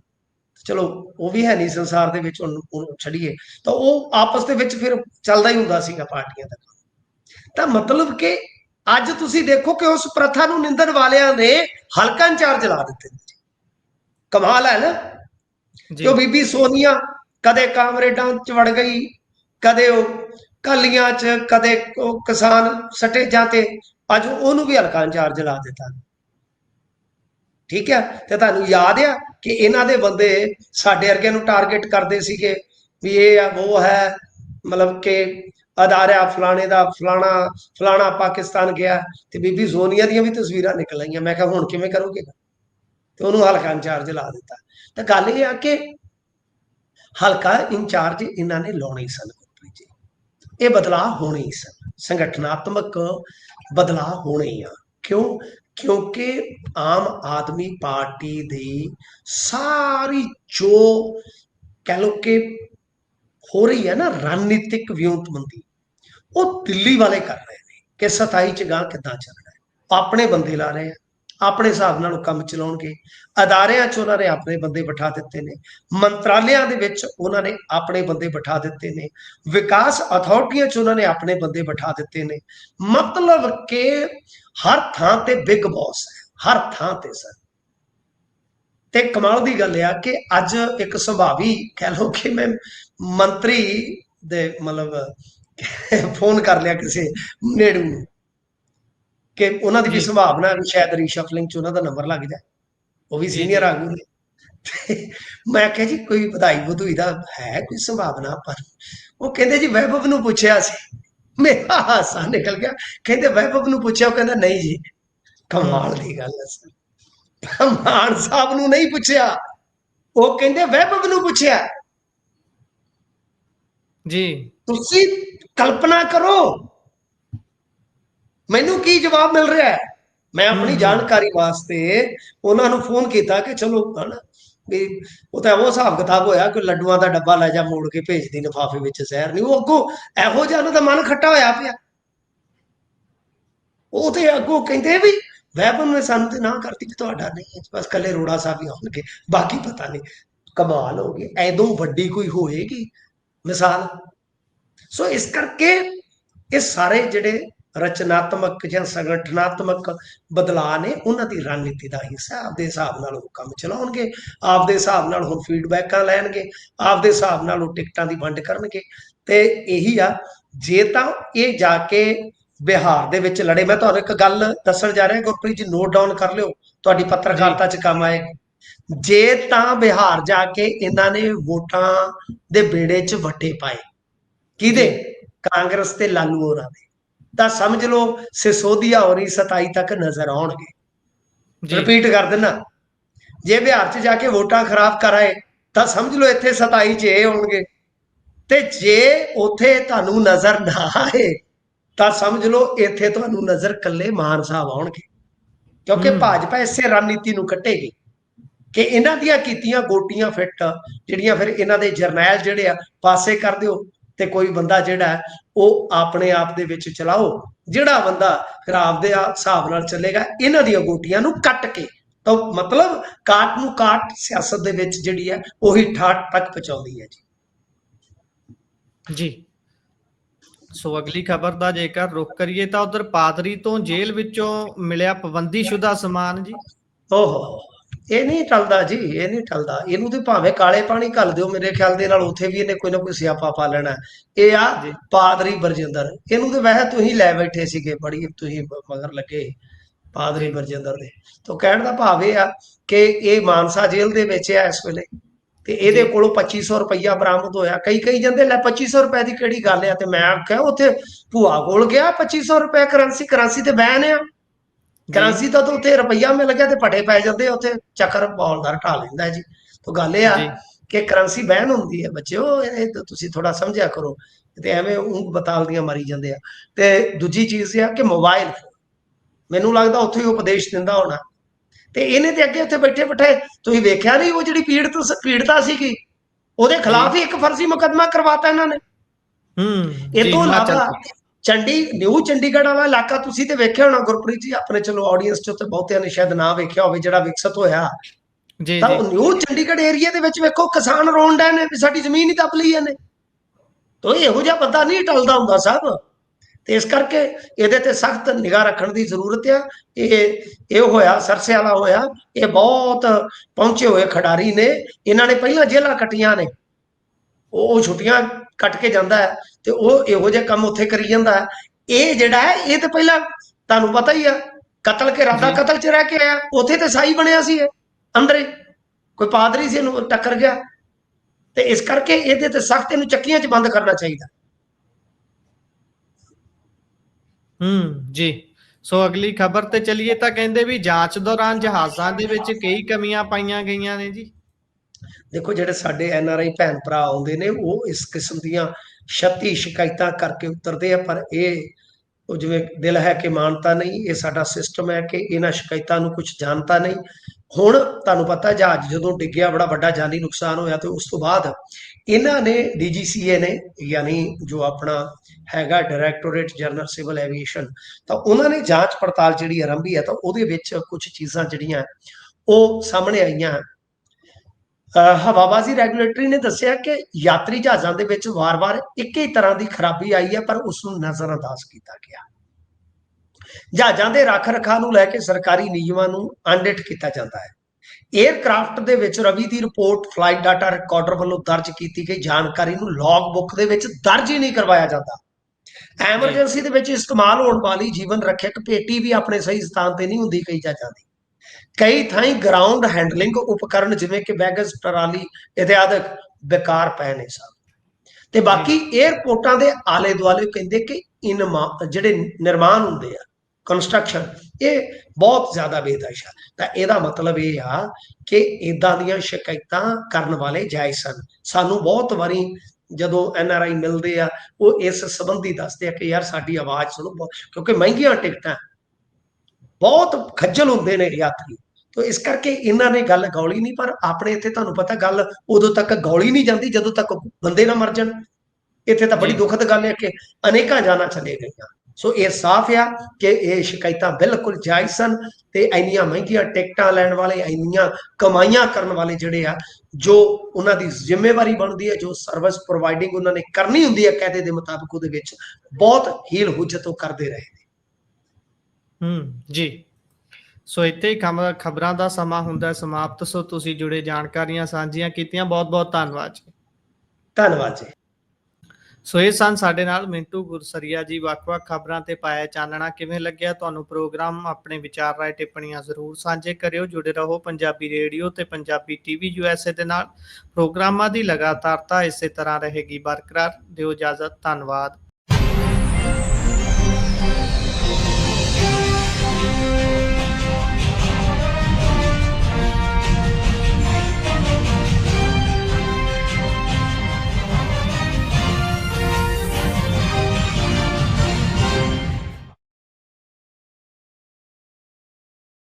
ਚਲੋ ਉਹ ਵੀ ਹੈ ਨਹੀਂ ਸੰਸਾਰ ਦੇ ਵਿੱਚ ਉਹਨੂੰ ਛੱਡੀਏ। ਤਾਂ ਉਹ ਆਪਸ ਦੇ ਵਿੱਚ ਫਿਰ ਚੱਲਦਾ ਹੀ ਹੁੰਦਾ ਸੀਗਾ ਪਾਰਟੀਆਂ ਦਾ ਤਾਂ ਮਤਲਬ ਕਿ ਅੱਜ ਤੁਸੀਂ ਦੇਖੋ ਕਿ ਉਸ ਪ੍ਰਥਾ ਨੂੰ ਨਿੰਦਣ ਵਾਲਿਆਂ ਨੇ ਹਲਕਾ ਇੰਚਾਰਜ ਲਾ ਦਿੱਤੇ। ਕਮਾਲ ਹੈ ਨਾ? ਜੀ। ਬੀਬੀ ਸੋਨੀਆ ਕਦੇ ਕਾਮਰੇਡਾਂ ਚ ਵੜ ਗਈ ਕਦੇ ਉਹ ਕਾਲੀਆਂ ਚ ਕਦੇ ਉਹ ਕਿਸਾਨ ਸਟੇਜਾਂ ਤੇ, ਅੱਜ ਉਹਨੂੰ ਵੀ ਹਲਕਾ ਇੰਚਾਰਜ ਲਾ ਦਿੱਤਾ। ਠੀਕ ਹੈ? ਤੇ ਤੁਹਾਨੂੰ ਯਾਦ ਆ ਕਿ ਇਹਨਾਂ ਦੇ ਬੰਦੇ ਸਾਡੇ ਵਰਗਿਆਂ ਨੂੰ ਟਾਰਗੇਟ ਕਰਦੇ ਸੀਗੇ ਵੀ ਇਹ ਆ, ਉਹ ਹੈ, ਮਤਲਬ ਕਿ ਅਦਾਰਿਆ ਫਲਾਣੇ ਦਾ, ਫਲਾਣਾ ਫਲਾਣਾ ਪਾਕਿਸਤਾਨ ਗਿਆ ਤੇ ਬੀਬੀ ਸੋਨੀਆ ਦੀਆਂ ਵੀ ਤਸਵੀਰਾਂ ਨਿਕਲ ਆਈਆਂ। ਮੈਂ ਕਿਹਾ, ਹੁਣ ਕਿਵੇਂ ਕਰੋਗੇ? ਤੇ ਉਹਨੂੰ ਹਲਕਾ ਇੰਚਾਰਜ ਲਾ ਦਿੱਤਾ। ਤਾਂ ਗੱਲ ਇਹ ਆ ਕਿ ਹਲਕਾ ਇੰਚਾਰਜ ਇਹਨਾਂ ਨੇ ਲਾਉਣੇ ਸਨ। ਇਹ ਬਦਲਾਅ ਹੋਣੇ ਹੀ ਸਨ। ਸੰਗਠਨਾਤਮਕ ਬਦਲਾਅ ਹੋਣੇ ਹੀ ਆ। ਕਿਉਂ? ਕਿਉਂਕਿ ਆਮ ਆਦਮੀ ਪਾਰਟੀ ਦੀ ਸਾਰੀ ਜੋ ਕਹਿ ਲੋ ਕਿ ਹੋ ਰਹੀ ਹੈ ਨਾ ਰਣਨੀਤਿਕ ਵਿਉਂਤਬੰਦੀ, ਉਹ ਦਿੱਲੀ ਵਾਲੇ ਕਰ ਰਹੇ ਨੇ ਕਿ 27 ਚ ਗਾਂ ਕਿੱਦਾਂ ਚੱਲਣਾ ਆਪਣੇ ਬੰਦੇ ਲਾ ਰਹੇ ਆ। ਆਪਣੇ ਹਿਸਾਬ ਨਾਲ ਉਹ ਕੰਮ ਚਲਾਉਣਗੇ। ਅਦਾਰਿਆਂ 'ਚ ਉਹਨਾਂ ਨੇ ਆਪਣੇ ਬੰਦੇ ਬਿਠਾ ਦਿੱਤੇ ਨੇ। ਮੰਤਰਾਲਿਆਂ ਦੇ ਵਿੱਚ ਉਹਨਾਂ ਨੇ ਆਪਣੇ ਬੰਦੇ ਬਿਠਾ ਦਿੱਤੇ ਨੇ। ਵਿਕਾਸ ਅਥਾਰਟੀਆਂ 'ਚ ਉਹਨਾਂ ਨੇ ਆਪਣੇ ਬੰਦੇ ਬਿਠਾ ਦਿੱਤੇ ਨੇ। ਮਤਲਬ ਕਿ ਹਰ ਥਾਂ ਤੇ ਬਿਗ ਬੌਸ ਹੈ। ਹਰ ਥਾਂ ਤੇ, ਸਰ। ਤੇ ਕਮਾਲ ਦੀ ਗੱਲ ਆ ਕਿ ਅੱਜ ਇੱਕ ਸੁਭਾਵੀ ਕਹਿ ਲਓ ਕਿ ਮੈਂ ਮੰਤਰੀ ਦੇ ਮਤਲਬ ਫੋਨ ਕਰ ਲਿਆ ਕਿਸੇ ਨੇੜੂ ਨੂੰ। ਕਿ ਉਹਨਾਂ ਦੀ ਵੀ। ਸੰਭਾਵਨਾ ਹੈ ਵੀ ਸ਼ਾਇਦ ਰੀਸ਼ਫਲਿੰਗ ਚ ਉਹਨਾਂ ਦਾ ਨੰਬਰ ਲੱਗ ਜਾਏ। ਉਹ ਵੀ ਸੀਨੀਅਰ। ਆਗੂ ਨੇ ਮੈਂ ਕਿਹਾ ਜੀ ਕੋਈ ਵਧਾਈ ਵਧੂਈ ਦਾ ਹੈ ਕੋਈ ਸੰਭਾਵਨਾ ਪਰ ਉਹ ਕਹਿੰਦੇ ਜੀ ਵੈਭਵ ਨੂੰ ਪੁੱਛਿਆ ਸੀ। ਮੇਰਾ ਹਾਸਾ ਨਿਕਲ ਗਿਆ। ਕਹਿੰਦੇ ਵੈਭਵ ਨੂੰ ਪੁੱਛਿਆ ਉਹ ਕਹਿੰਦਾ ਨਹੀਂ ਜੀ ਕਮਾਲ ਦੀ ਗੱਲ ਹੈ ਸਰ। ਮਾਨ ਸਾਹਿਬ ਨੂੰ ਨਹੀਂ ਪੁੱਛਿਆ। ਉਹ ਕਹਿੰਦੇ ਵੈਭਵ ਨੂੰ ਪੁੱਛਿਆ। ਜੀ। ਤੁਸੀਂ ਕਲਪਨਾ ਕਰੋ। ਮੈਨੂੰ ਕੀ ਜਵਾਬ ਮਿਲ ਰਿਹਾ ਹੈ? ਮੈਂ ਆਪਣੀ। ਜਾਣਕਾਰੀ ਵਾਸਤੇ ਉਹਨਾਂ ਨੂੰ ਫੋਨ ਕੀਤਾ ਕਿ ਚਲੋ ਹਨਾ ਵੀ ਉਹ ਤਾਂ ਉਹ ਹਿਸਾਬ ਕਿਤਾਬ ਹੋਇਆ ਕਿ ਲੱਡੂਆਂ ਦਾ ਡੱਬਾ ਲੈ ਜਾ ਮੋੜ ਕੇ ਭੇਜਦੀ ਲਿਫਾਫੇ ਵਿੱਚ ਜ਼ਹਿਰ ਨਹੀਂ ਉਹ ਅੱਗੋਂ ਇਹੋ ਜਿਹਾ ਉਹਨਾਂ ਦਾ ਮਨ ਖੱਟਾ ਹੋਇਆ ਪਿਆ। ਉਹ ਤੇ ਅੱਗੋਂ ਕਹਿੰਦੇ ਵੀ ਵੈਪਨ ਨੇ ਸਾਨੂੰ ਤੇ ਨਾ ਕਰਤੀ ਕਿ ਤੁਹਾਡਾ ਨਹੀਂ ਹੈ ਬਸ ਕੱਲੇ ਰੋੜਾ ਸਾਹਿਬ ਹੀ ਆਉਣਗੇ ਬਾਕੀ ਪਤਾ ਨਹੀਂ ਕਮਾਲ ਹੋ ਗਈ ਐਦੋਂ ਵੱਡੀ ਕੋਈ ਹੋਏਗੀ? ਮਿਸਾਲ। ਸੋ ਇਸ ਕਰਕੇ ਇਹ ਸਾਰੇ ਜਿਹੜੇ ਰਚਨਾਤਮਕ ਜਾਂ ਸੰਗਠਨਾਤਮਕ ਬਦਲਾਅ ਨੇ ਉਹਨਾਂ ਦੀ ਰਣਨੀਤੀ ਦਾ ਹਿੱਸਾ। ਆਪਦੇ ਹਿਸਾਬ ਨਾਲ ਉਹ ਕੰਮ ਚਲਾਉਣਗੇ ਆਪਦੇ ਹਿਸਾਬ ਨਾਲ ਹੁਣ ਫੀਡਬੈਕਾਂ ਲੈਣਗੇ ਆਪਦੇ ਹਿਸਾਬ ਨਾਲ ਉਹ ਟਿਕਟਾਂ ਦੀ ਵੰਡ ਕਰਨਗੇ। ਤੇ ਇਹੀ ਆ ਜੇ ਤਾਂ ਇਹ ਜਾ ਕੇ ਬਿਹਾਰ ਦੇ ਵਿੱਚ ਲੜੇ ਮੈਂ ਤੁਹਾਨੂੰ ਇੱਕ ਗੱਲ ਦੱਸਣ ਜਾ ਰਿਹਾ ਗੁਰਪ੍ਰੀਤ ਜੀ ਨੋਟ ਡਾਊਨ ਕਰ ਲਿਓ ਤੁਹਾਡੀ ਪੱਤਰਕਾਰਤਾ 'ਚ ਕੰਮ ਆਏਗੀ ਜੇ ਤਾਂ ਬਿਹਾਰ ਜਾ ਕੇ ਇਹਨਾਂ ਨੇ ਵੋਟਾਂ ਦੇ ਬੇੜੇ 'ਚ ਵੱਟੇ ਪਾਏ ਕਿਹਦੇ? ਕਾਂਗਰਸ ਤੇ ਲਾਲੂ ਹੋਰਾਂ ਦੇ। ਤਾਂ ਸਮਝ ਲਓ ਸਿਸੋਦੀਆ ਹੋਰੀ 27 ਤੱਕ ਨਜ਼ਰ ਆਉਣਗੇ। ਰਿਪੀਟ ਕਰ ਦਿੰਨਾ। ਜੇ ਬਿਹਾਰ 'ਚ ਜਾ ਕੇ ਵੋਟਾਂ ਖਰਾਬ ਕਰਾਏ ਤਾਂ ਸਮਝ ਲਓ ਇੱਥੇ 27 'ਚ ਇਹ ਹੋਣਗੇ ਤੇ ਜੇ ਉਥੇ ਤੁਹਾਨੂੰ ਨਜ਼ਰ ਨਾ ਆਏ ਤਾਂ ਸਮਝ ਲਓ ਇੱਥੇ ਤੁਹਾਨੂੰ ਨਜ਼ਰ ਕੱਲੇ ਮਾਨ ਸਾਹਿਬ ਆਉਣਗੇ। ਕਿਉਂਕਿ। ਭਾਜਪਾ ਇਸੇ ਰਣਨੀਤੀ ਨੂੰ ਕੱਟੇਗੀ ਕਿ ਇਹਨਾਂ ਦੀਆਂ ਕੀਤੀਆਂ ਗੋਟੀਆਂ ਫਿੱਟ ਜਿਹੜੀਆਂ ਫਿਰ ਇਹਨਾਂ ਦੇ ਜਰਨੈਲ ਜਿਹੜੇ ਆ ਪਾਸੇ ਕਰ ਦਿਓ। ਤੇ ਕੋਈ ਬੰਦਾ ਜਿਹੜਾ ਉਹ ਆਪਣੇ ਆਪ ਦੇ ਵਿੱਚ ਚਲਾਓ। ਜਿਹੜਾ ਬੰਦਾ ਫਿਰ ਆਪਦੇ ਹਿਸਾਬ ਨਾਲ ਚੱਲੇਗਾ ਇਹਨਾਂ ਦੀਆਂ ਗੋਟੀਆਂ ਨੂੰ ਕੱਟ ਕੇ। ਤਾਂ ਮਤਲਬ ਕਾਟ ਨੂੰ ਕਾਟ ਸਿਆਸਤ ਦੇ ਵਿੱਚ ਜਿਹੜੀ ਹੈ ਉਹੀ ਠਾਠ ਤੱਕ ਪਹੁੰਚਾਉਂਦੀ ਹੈ ਜੀ। ਜੀ। ਸੋ ਅਗਲੀ ਖਬਰ ਦਾ ਜੇਕਰ ਰੁਖ ਕਰੀਏ ਤਾਂ ਉਧਰ ਪਾਦਰੀ ਤੋਂ ਜੇਲ੍ਹ ਵਿੱਚੋਂ ਮਿਲਿਆ ਪਾਬੰਦੀਸ਼ੁਦਾ ਸਮਾਨ ਜੀ। ਓਹੋ ਇਹ ਨਹੀਂ ਟਲਦਾ ਜੀ ਇਹ ਨਹੀਂ ਟਲਦਾ। ਇਹਨੂੰ ਤੇ ਭਾਵੇਂ ਕਾਲੇ ਪਾਣੀ ਘੱਲ ਦਿਓ ਮੇਰੇ ਖਿਆਲ ਦੇ ਨਾਲ ਉੱਥੇ ਵੀ ਇਹਨੇ ਕੋਈ ਨਾ ਕੋਈ ਸਿਆਪਾ ਪਾ ਲੈਣਾ। ਇਹ ਆ। ਪਾਦਰੀ ਬਰਜਿੰਦਰ। ਇਹਨੂੰ ਤੇ ਵੈਸੇ ਤੁਸੀਂ ਲੈ ਬੈਠੇ ਸੀਗੇ ਬੜੀ ਤੁਸੀਂ ਮਗਰ ਲੱਗੇ। ਪਾਦਰੀ ਬਰਜਿੰਦਰ ਦੇ। ਤੋਂ ਕਹਿਣ ਦਾ ਭਾਵ ਇਹ ਆ ਕਿ ਇਹ ਮਾਨਸਾ ਜੇਲ੍ਹ ਦੇ ਵਿੱਚ ਆ ਇਸ ਵੇਲੇ। ਤੇ ਇਹਦੇ। ਕੋਲੋਂ 2500 ਰੁਪਈਆ ਬਰਾਮਦ ਹੋਇਆ। ਕਈ ਕਈ ਜਾਂਦੇ ਲੈ 2500 ਰੁਪਏ ਦੀ ਕਿਹੜੀ ਗੱਲ ਆ? ਤੇ ਮੈਂ ਆਖਿਆ ਉੱਥੇ ਭੂਆ ਕੋਲ ਗਿਆ 2500 ਰੁਪਏ ਕਰੰਸੀ ਕਰੰਸੀ ਤੇ ਬੈਨ ਆ। ਕਰੰਸੀ ਤਾਂ ਤਾਂ ਉੱਥੇ ਰੁਪਈਆ ਮਿਲ ਗਿਆ ਤੇ ਪਟੇ ਪੈ ਜਾਂਦੇ ਉੱਥੇ ਚੱਕਰ ਬੌਲਦਾਰ ਢਾ ਲੈਂਦਾ ਜੀ। ਤੋਂ ਗੱਲ ਇਹ ਆ ਕਿ ਕਰੰਸੀ ਬੈਨ ਹੁੰਦੀ ਹੈ ਬੱਚਿਓ ਇਹ ਤੁਸੀਂ ਥੋੜਾ ਸਮਝਿਆ ਕਰੋ ਤੇ ਐਵੇਂ ਉਂਗ ਬਤਾਲਦੀਆਂ ਮਾਰੀ ਜਾਂਦੇ ਆ। ਤੇ ਦੂਜੀ ਚੀਜ਼ ਇਹ ਆ ਕਿ ਮੋਬਾਈਲ ਮੈਨੂੰ ਲੱਗਦਾ ਉੱਥੇ ਹੀ ਉਪਦੇਸ਼ ਦਿੰਦਾ ਹੋਣਾ। ਤੇ ਇਹਨੇ ਤੇ ਅੱਗੇ ਉੱਥੇ ਬੈਠੇ ਬਿਠੇ ਤੁਸੀਂ ਵੇਖਿਆ ਨਹੀਂ ਉਹ ਜਿਹੜੀ ਪੀੜਤ ਪੀੜਤਾ ਸੀਗੀ? ਉਹਦੇ ਖਿਲਾਫ ਹੀ ਇੱਕ ਫਰਜ਼ੀ ਮੁਕੱਦਮਾ ਕਰਵਾਤਾ ਇਹਨਾਂ ਨੇ। ਹੂੰ ਇਹ ਤੋਂ ਇਲਾਵਾ। ਚੰਡੀ ਨਿਊ ਚੰਡੀਗੜ੍ਹ ਵਾਲਾ ਇਲਾਕਾ ਤੁਸੀਂ ਤੇ ਵੇਖਿਆ ਹੋਣਾ ਗੁਰਪ੍ਰੀਤ ਜੀ ਆਪਣੇ ਚਲੋ ਆਡੀਅנס ਚ ਉੱਤੇ ਬਹੁਤਿਆਂ ਨੇ ਸ਼ਾਇਦ ਨਾ ਵੇਖਿਆ ਹੋਵੇ ਜਿਹੜਾ ਵਿਕਸਿਤ ਹੋਇਆ। ਜੀ ਤਾਂ ਨਿਊ ਚੰਡੀਗੜ੍ਹ ਏਰੀਆ ਦੇ ਵਿੱਚ ਵੇਖੋ ਕਿਸਾਨ ਰੋਣ ਡਏ ਨੇ ਵੀ ਸਾਡੀ ਜ਼ਮੀਨ ਹੀ ਦੱਬ ਲਈ ਇਹਨੇ। ਤੋ ਇਹੋ ਜਿਹਾ ਬੰਦਾ ਨਹੀਂ ਟਲਦਾ ਹੁੰਦਾ ਸਾਹਿਬ ਤੇ ਇਸ ਕਰਕੇ ਇਹਦੇ ਤੇ ਸਖਤ ਨਿਗਾਹ ਰੱਖਣ ਦੀ ਜ਼ਰੂਰਤ ਆ। ਇਹ ਇਹ ਹੋਇਆ ਸਰਸੇ ਵਾਲਾ ਹੋਇਆ। ਇਹ ਬਹੁਤ ਪਹੁੰਚੇ ਹੋਏ ਖਿਡਾਰੀ ਨੇ। ਇਹਨਾਂ ਨੇ ਪਹਿਲਾਂ ਜੇਲ੍ਹਾਂ ਕੱਟੀਆਂ ਨੇ। ਉਹ ਛੁੱਟੀਆਂ ਕੱਟ ਕੇ ਜਾਂਦਾ ਹੈ ਤੇ ਉਹ ਇਹੋ ਜਿਹੇ ਕੰਮ ਉੱਥੇ ਕਰੀ ਜਾਂਦਾ ਹੈ। ਇਹ ਜਿਹੜਾ ਹੈ ਇਹ ਤੇ ਪਹਿਲਾਂ ਤੁਹਾਨੂੰ ਪਤਾ ਹੀ ਆ ਕਤਲ ਕੇ ਰਾਦਾ। ਕਤਲ ਚ ਰਹਿ ਕੇ ਆਇਆ। ਉੱਥੇ ਤੇ ਸਾਈ ਬਣਿਆ ਸੀ ਇਹ ਅੰਦਰੇ। ਕੋਈ ਪਾਦਰੀ ਸੀ ਇਹਨੂੰ ਟੱਕਰ ਗਿਆ। ਤੇ ਇਸ ਕਰਕੇ ਇਹਦੇ ਤੇ ਸਖਤ ਇਹਨੂੰ ਚੱਕੀਆਂ 'ਚ ਬੰਦ ਕਰਨਾ ਚਾਹੀਦਾ। ਹੂੰ ਜੀ। ਸੋ ਅਗਲੀ ਖਬਰ ਤੇ ਚਲੀਏ ਤਾਂ ਕਹਿੰਦੇ ਵੀ ਜਾਂਚ ਦੌਰਾਨ ਜਹਾਜ਼ਾਂ ਦੇ ਵਿੱਚ ਕਈ ਕਮੀਆਂ ਪਾਈਆਂ ਗਈਆਂ ਨੇ ਜੀ। ਦੇਖੋ ਜਿਹੜੇ ਸਾਡੇ ਐਨ ਆਰ ਆਈ ਭੈਣ ਭਰਾ ਆਉਂਦੇ ਨੇ, ਉਹ ਇਸ ਕਿਸਮ ਦੀਆਂ 36 ਸ਼ਿਕਾਇਤਾਂ ਕਰਕੇ ਉਤਰਦੇ ਆ, ਪਰ ਇਹ ਉਹ ਜਿਵੇਂ ਦਿਲ ਹੈ ਕਿ ਮਾਨਤਾ ਨਹੀਂ, ਇਹ ਸਾਡਾ ਸਿਸਟਮ ਹੈ ਕਿ ਇਹਨਾਂ ਸ਼ਿਕਾਇਤਾਂ ਨੂੰ ਕੁਝ ਜਾਣਤਾ ਨਹੀਂ। ਹੁਣ ਤੁਹਾਨੂੰ ਪਤਾ ਜਹਾਜ਼ ਜਦੋਂ ਡਿੱਗਿਆ, ਬੜਾ ਵੱਡਾ ਜਾਨੀ ਨੁਕਸਾਨ ਹੋਇਆ ਤੇ ਉਸ ਤੋਂ ਬਾਅਦ ਇਹਨਾਂ ਨੇ ਡੀਜੀਸੀਏ ਨੇ, ਯਾਨੀ ਜੋ ਆਪਣਾ ਹੈਗਾ ਡਾਇਰੈਕਟੋਰੇਟ ਜਨਰਲ ਸਿਵਲ ਐਵੀਏਸ਼ਨ ਤਾਂ ਉਹਨਾਂ ਨੇ ਜਾਂਚ ਪੜਤਾਲ ਜਿਹੜੀ ਆਰੰਭੀ ਹੈ, ਤਾਂ ਉਹਦੇ ਵਿੱਚ ਕੁਝ ਚੀਜ਼ਾਂ ਜਿਹੜੀਆਂ ਉਹ ਸਾਹਮਣੇ ਆਈਆਂ। ਹਵਾਬਾਜ਼ੀ ਰੈਗੂਲੇਟਰੀ ਨੇ ਦੱਸਿਆ ਕਿ ਯਾਤਰੀ ਜਹਾਜ਼ਾਂ ਦੇ ਵਿੱਚ ਵਾਰ-ਵਾਰ ਇੱਕ ਹੀ ਤਰ੍ਹਾਂ ਦੀ ਖਰਾਬੀ ਆਈ ਹੈ ਪਰ ਉਸ ਨੂੰ ਨਜ਼ਰਅੰਦਾਜ਼ ਕੀਤਾ ਗਿਆ। ਜਹਾਜ਼ਾਂ ਦੇ ਰੱਖ ਰਖਾਅ ਨੂੰ ਲੈ ਕੇ ਸਰਕਾਰੀ ਨਿਯਮਾਂ ਨੂੰ ਅਨਡਿਟ ਕੀਤਾ ਜਾਂਦਾ ਹੈ। 에ਅਰਕ੍ਰਾਫਟ ਦੇ ਵਿੱਚ ਰਵੀ ਦੀ ਰਿਪੋਰਟ ਫਲਾਈਟ ਡਾਟਾ ਰਿਕਾਰਡਰ ਵੱਲੋਂ ਦਰਜ ਕੀਤੀ ਗਈ ਜਾਣਕਾਰੀ ਨੂੰ ਲੌਗ ਬੁੱਕ ਦੇ ਵਿੱਚ ਦਰਜ ਹੀ ਨਹੀਂ ਕਰਵਾਇਆ ਜਾਂਦਾ। ਐਮਰਜੈਂਸੀ ਦੇ ਵਿੱਚ ਇਸਤੇਮਾਲ ਹੋਣ ਵਾਲੀ ਜੀਵਨ ਰੱਖਿਅਕ ਪੇਟੀ ਵੀ ਆਪਣੇ ਸਹੀ ਸਥਾਨ ਤੇ ਨਹੀਂ ਹੁੰਦੀ ਕਈ ਜਹਾਜ਼ਾਂ ਦੀ ਕਈ ਥਾਈਂ ਗਰਾਊਂਡ ਹੈਂਡਲਿੰਗ ਉਪਕਰਨ ਜਿਵੇਂ ਕਿ ਬੈਗੇਜ ਟਰਾਲੀ ਇਤਿਆਦਿਕ ਬੇਕਾਰ ਪਏ ਨੇ ਸਭ ਤੇ ਬਾਕੀ 에ਅਰਪੋਰਟਾਂ ਦੇ ਆਲੇ ਦੁਆਲੇ ਕਹਿੰਦੇ ਕਿ ਇਨਮਾ, ਜਿਹੜੇ ਨਿਰਮਾਣ ਹੁੰਦੇ ਆ ਕੰਸਟਰਕਸ਼ਨ ਇਹ ਬਹੁਤ ਜ਼ਿਆਦਾ ਬੇਦਸ਼। ਆ ਤਾਂ ਇਹਦਾ ਮਤਲਬ ਇਹ ਆ ਕਿ ਇਦਾਂ ਦੀਆਂ ਸ਼ਿਕਾਇਤਾਂ ਕਰਨ ਵਾਲੇ ਜਾਇਜ਼ ਸਨ। ਸਾਨੂੰ ਬਹੁਤ ਵਾਰੀ ਜਦੋਂ ਐਨ ਆਰ ਆਈ ਮਿਲਦੇ ਆ, ਉਹ ਇਸ ਸੰਬੰਧੀ ਦੱਸਦੇ ਆ ਕਿ ਯਾਰ ਸਾਡੀ ਆਵਾਜ਼ ਸੁਣੋ ਬਹੁਤ- ਕਿਉਂਕਿ ਮਹਿੰਗੀਆਂ ਟਿਕਟਾਂ ਬਹੁਤ ਖੱਜਲ ਹੁੰਦੇ ਨੇ ਯਾਤਰੀ। ਤੋ ਇਸ ਕਰਕੇ ਇਹਨਾਂ ਨੇ ਗੱਲ ਗੌਲੀ ਨਹੀਂ ਪਰ ਆਪਣੇ ਇੱਥੇ ਤੁਹਾਨੂੰ ਪਤਾ ਗੱਲ ਉਦੋਂ ਤੱਕ ਗੌਲੀ ਨਹੀਂ ਜਾਂਦੀ ਜਦੋਂ ਤੱਕ ਬੰਦੇ ਨਾ ਮਰ ਜਾਣ। ਇੱਥੇ ਤਾਂ ਬੜੀ। ਦੁਖਦ ਗੱਲ ਹੈ ਕਿ ਅਨੇਕਾਂ ਜਾਨਾਂ ਚਲੇ ਗਈਆਂ। ਸੋ ਇਹ ਸਾਫ਼ ਆ ਕਿ ਇਹ ਸ਼ਿਕਾਇਤਾਂ ਬਿਲਕੁਲ ਜਾਇਜ਼ ਸਨ ਤੇ ਇੰਨੀਆਂ ਮਹਿੰਗੀਆਂ ਟਿਕਟਾਂ ਲੈਣ ਵਾਲੇ ਇੰਨੀਆਂ ਕਮਾਈਆਂ ਕਰਨ ਵਾਲੇ ਜਿਹੜੇ ਆ ਜੋ ਉਹਨਾਂ ਦੀ ਜ਼ਿੰਮੇਵਾਰੀ ਬਣਦੀ ਹੈ ਜੋ ਸਰਵਿਸ ਪ੍ਰੋਵਾਈਡਿੰਗ ਉਹਨਾਂ ਨੇ ਕਰਨੀ ਹੁੰਦੀ ਹੈ ਕਾਇਦੇ ਦੇ ਮੁਤਾਬਕ ਉਹਦੇ ਵਿੱਚ ਬਹੁਤ ਹੀਲ ਹੁਜਤ ਉਹ ਕਰਦੇ ਰਹੇ ਹੂੰ ਜੀ। ਸੋ ਇੱਥੇ ਹੀ ਖਬਰਾਂ ਦਾ ਸਮਾਂ ਹੁੰਦਾ ਸਮਾਪਤ। ਸੋ ਤੁਸੀਂ ਜੁੜੇ ਜਾਣਕਾਰੀਆਂ ਸਾਂਝੀਆਂ ਕੀਤੀਆਂ। ਬਹੁਤ ਬਹੁਤ ਧੰਨਵਾਦ ਜੀ। ਧੰਨਵਾਦ ਜੀ। ਸੋ ਇਹ ਸਨ ਸਾਡੇ ਨਾਲ ਮਿੰਟੂ ਗੁਰਸਰੀਆ ਜੀ। ਵੱਖ-ਵੱਖ ਖਬਰਾਂ ਤੇ ਪਾਇਆ ਚਾਨਣਾ ਕਿਵੇਂ ਲੱਗਿਆ? ਤੁਹਾਨੂੰ ਪ੍ਰੋਗਰਾਮ ਆਪਣੇ ਵਿਚਾਰ ਰਾਏ ਟਿੱਪਣੀਆਂ ਜ਼ਰੂਰ ਸਾਂਝੇ ਕਰਿਓ। ਜੁੜੇ ਰਹੋ ਪੰਜਾਬੀ ਰੇਡੀਓ ਤੇ ਪੰਜਾਬੀ ਟੀਵੀ ਯੂਐਸਏ ਦੇ ਨਾਲ। ਪ੍ਰੋਗਰਾਮਾਂ ਦੀ ਲਗਾਤਾਰਤਾ ਇਸੇ ਤਰ੍ਹਾਂ ਰਹੇਗੀ। ਬਰਕਰਾਰ। ਦਿਓ ਇਜਾਜ਼ਤ। ਧੰਨਵਾਦ।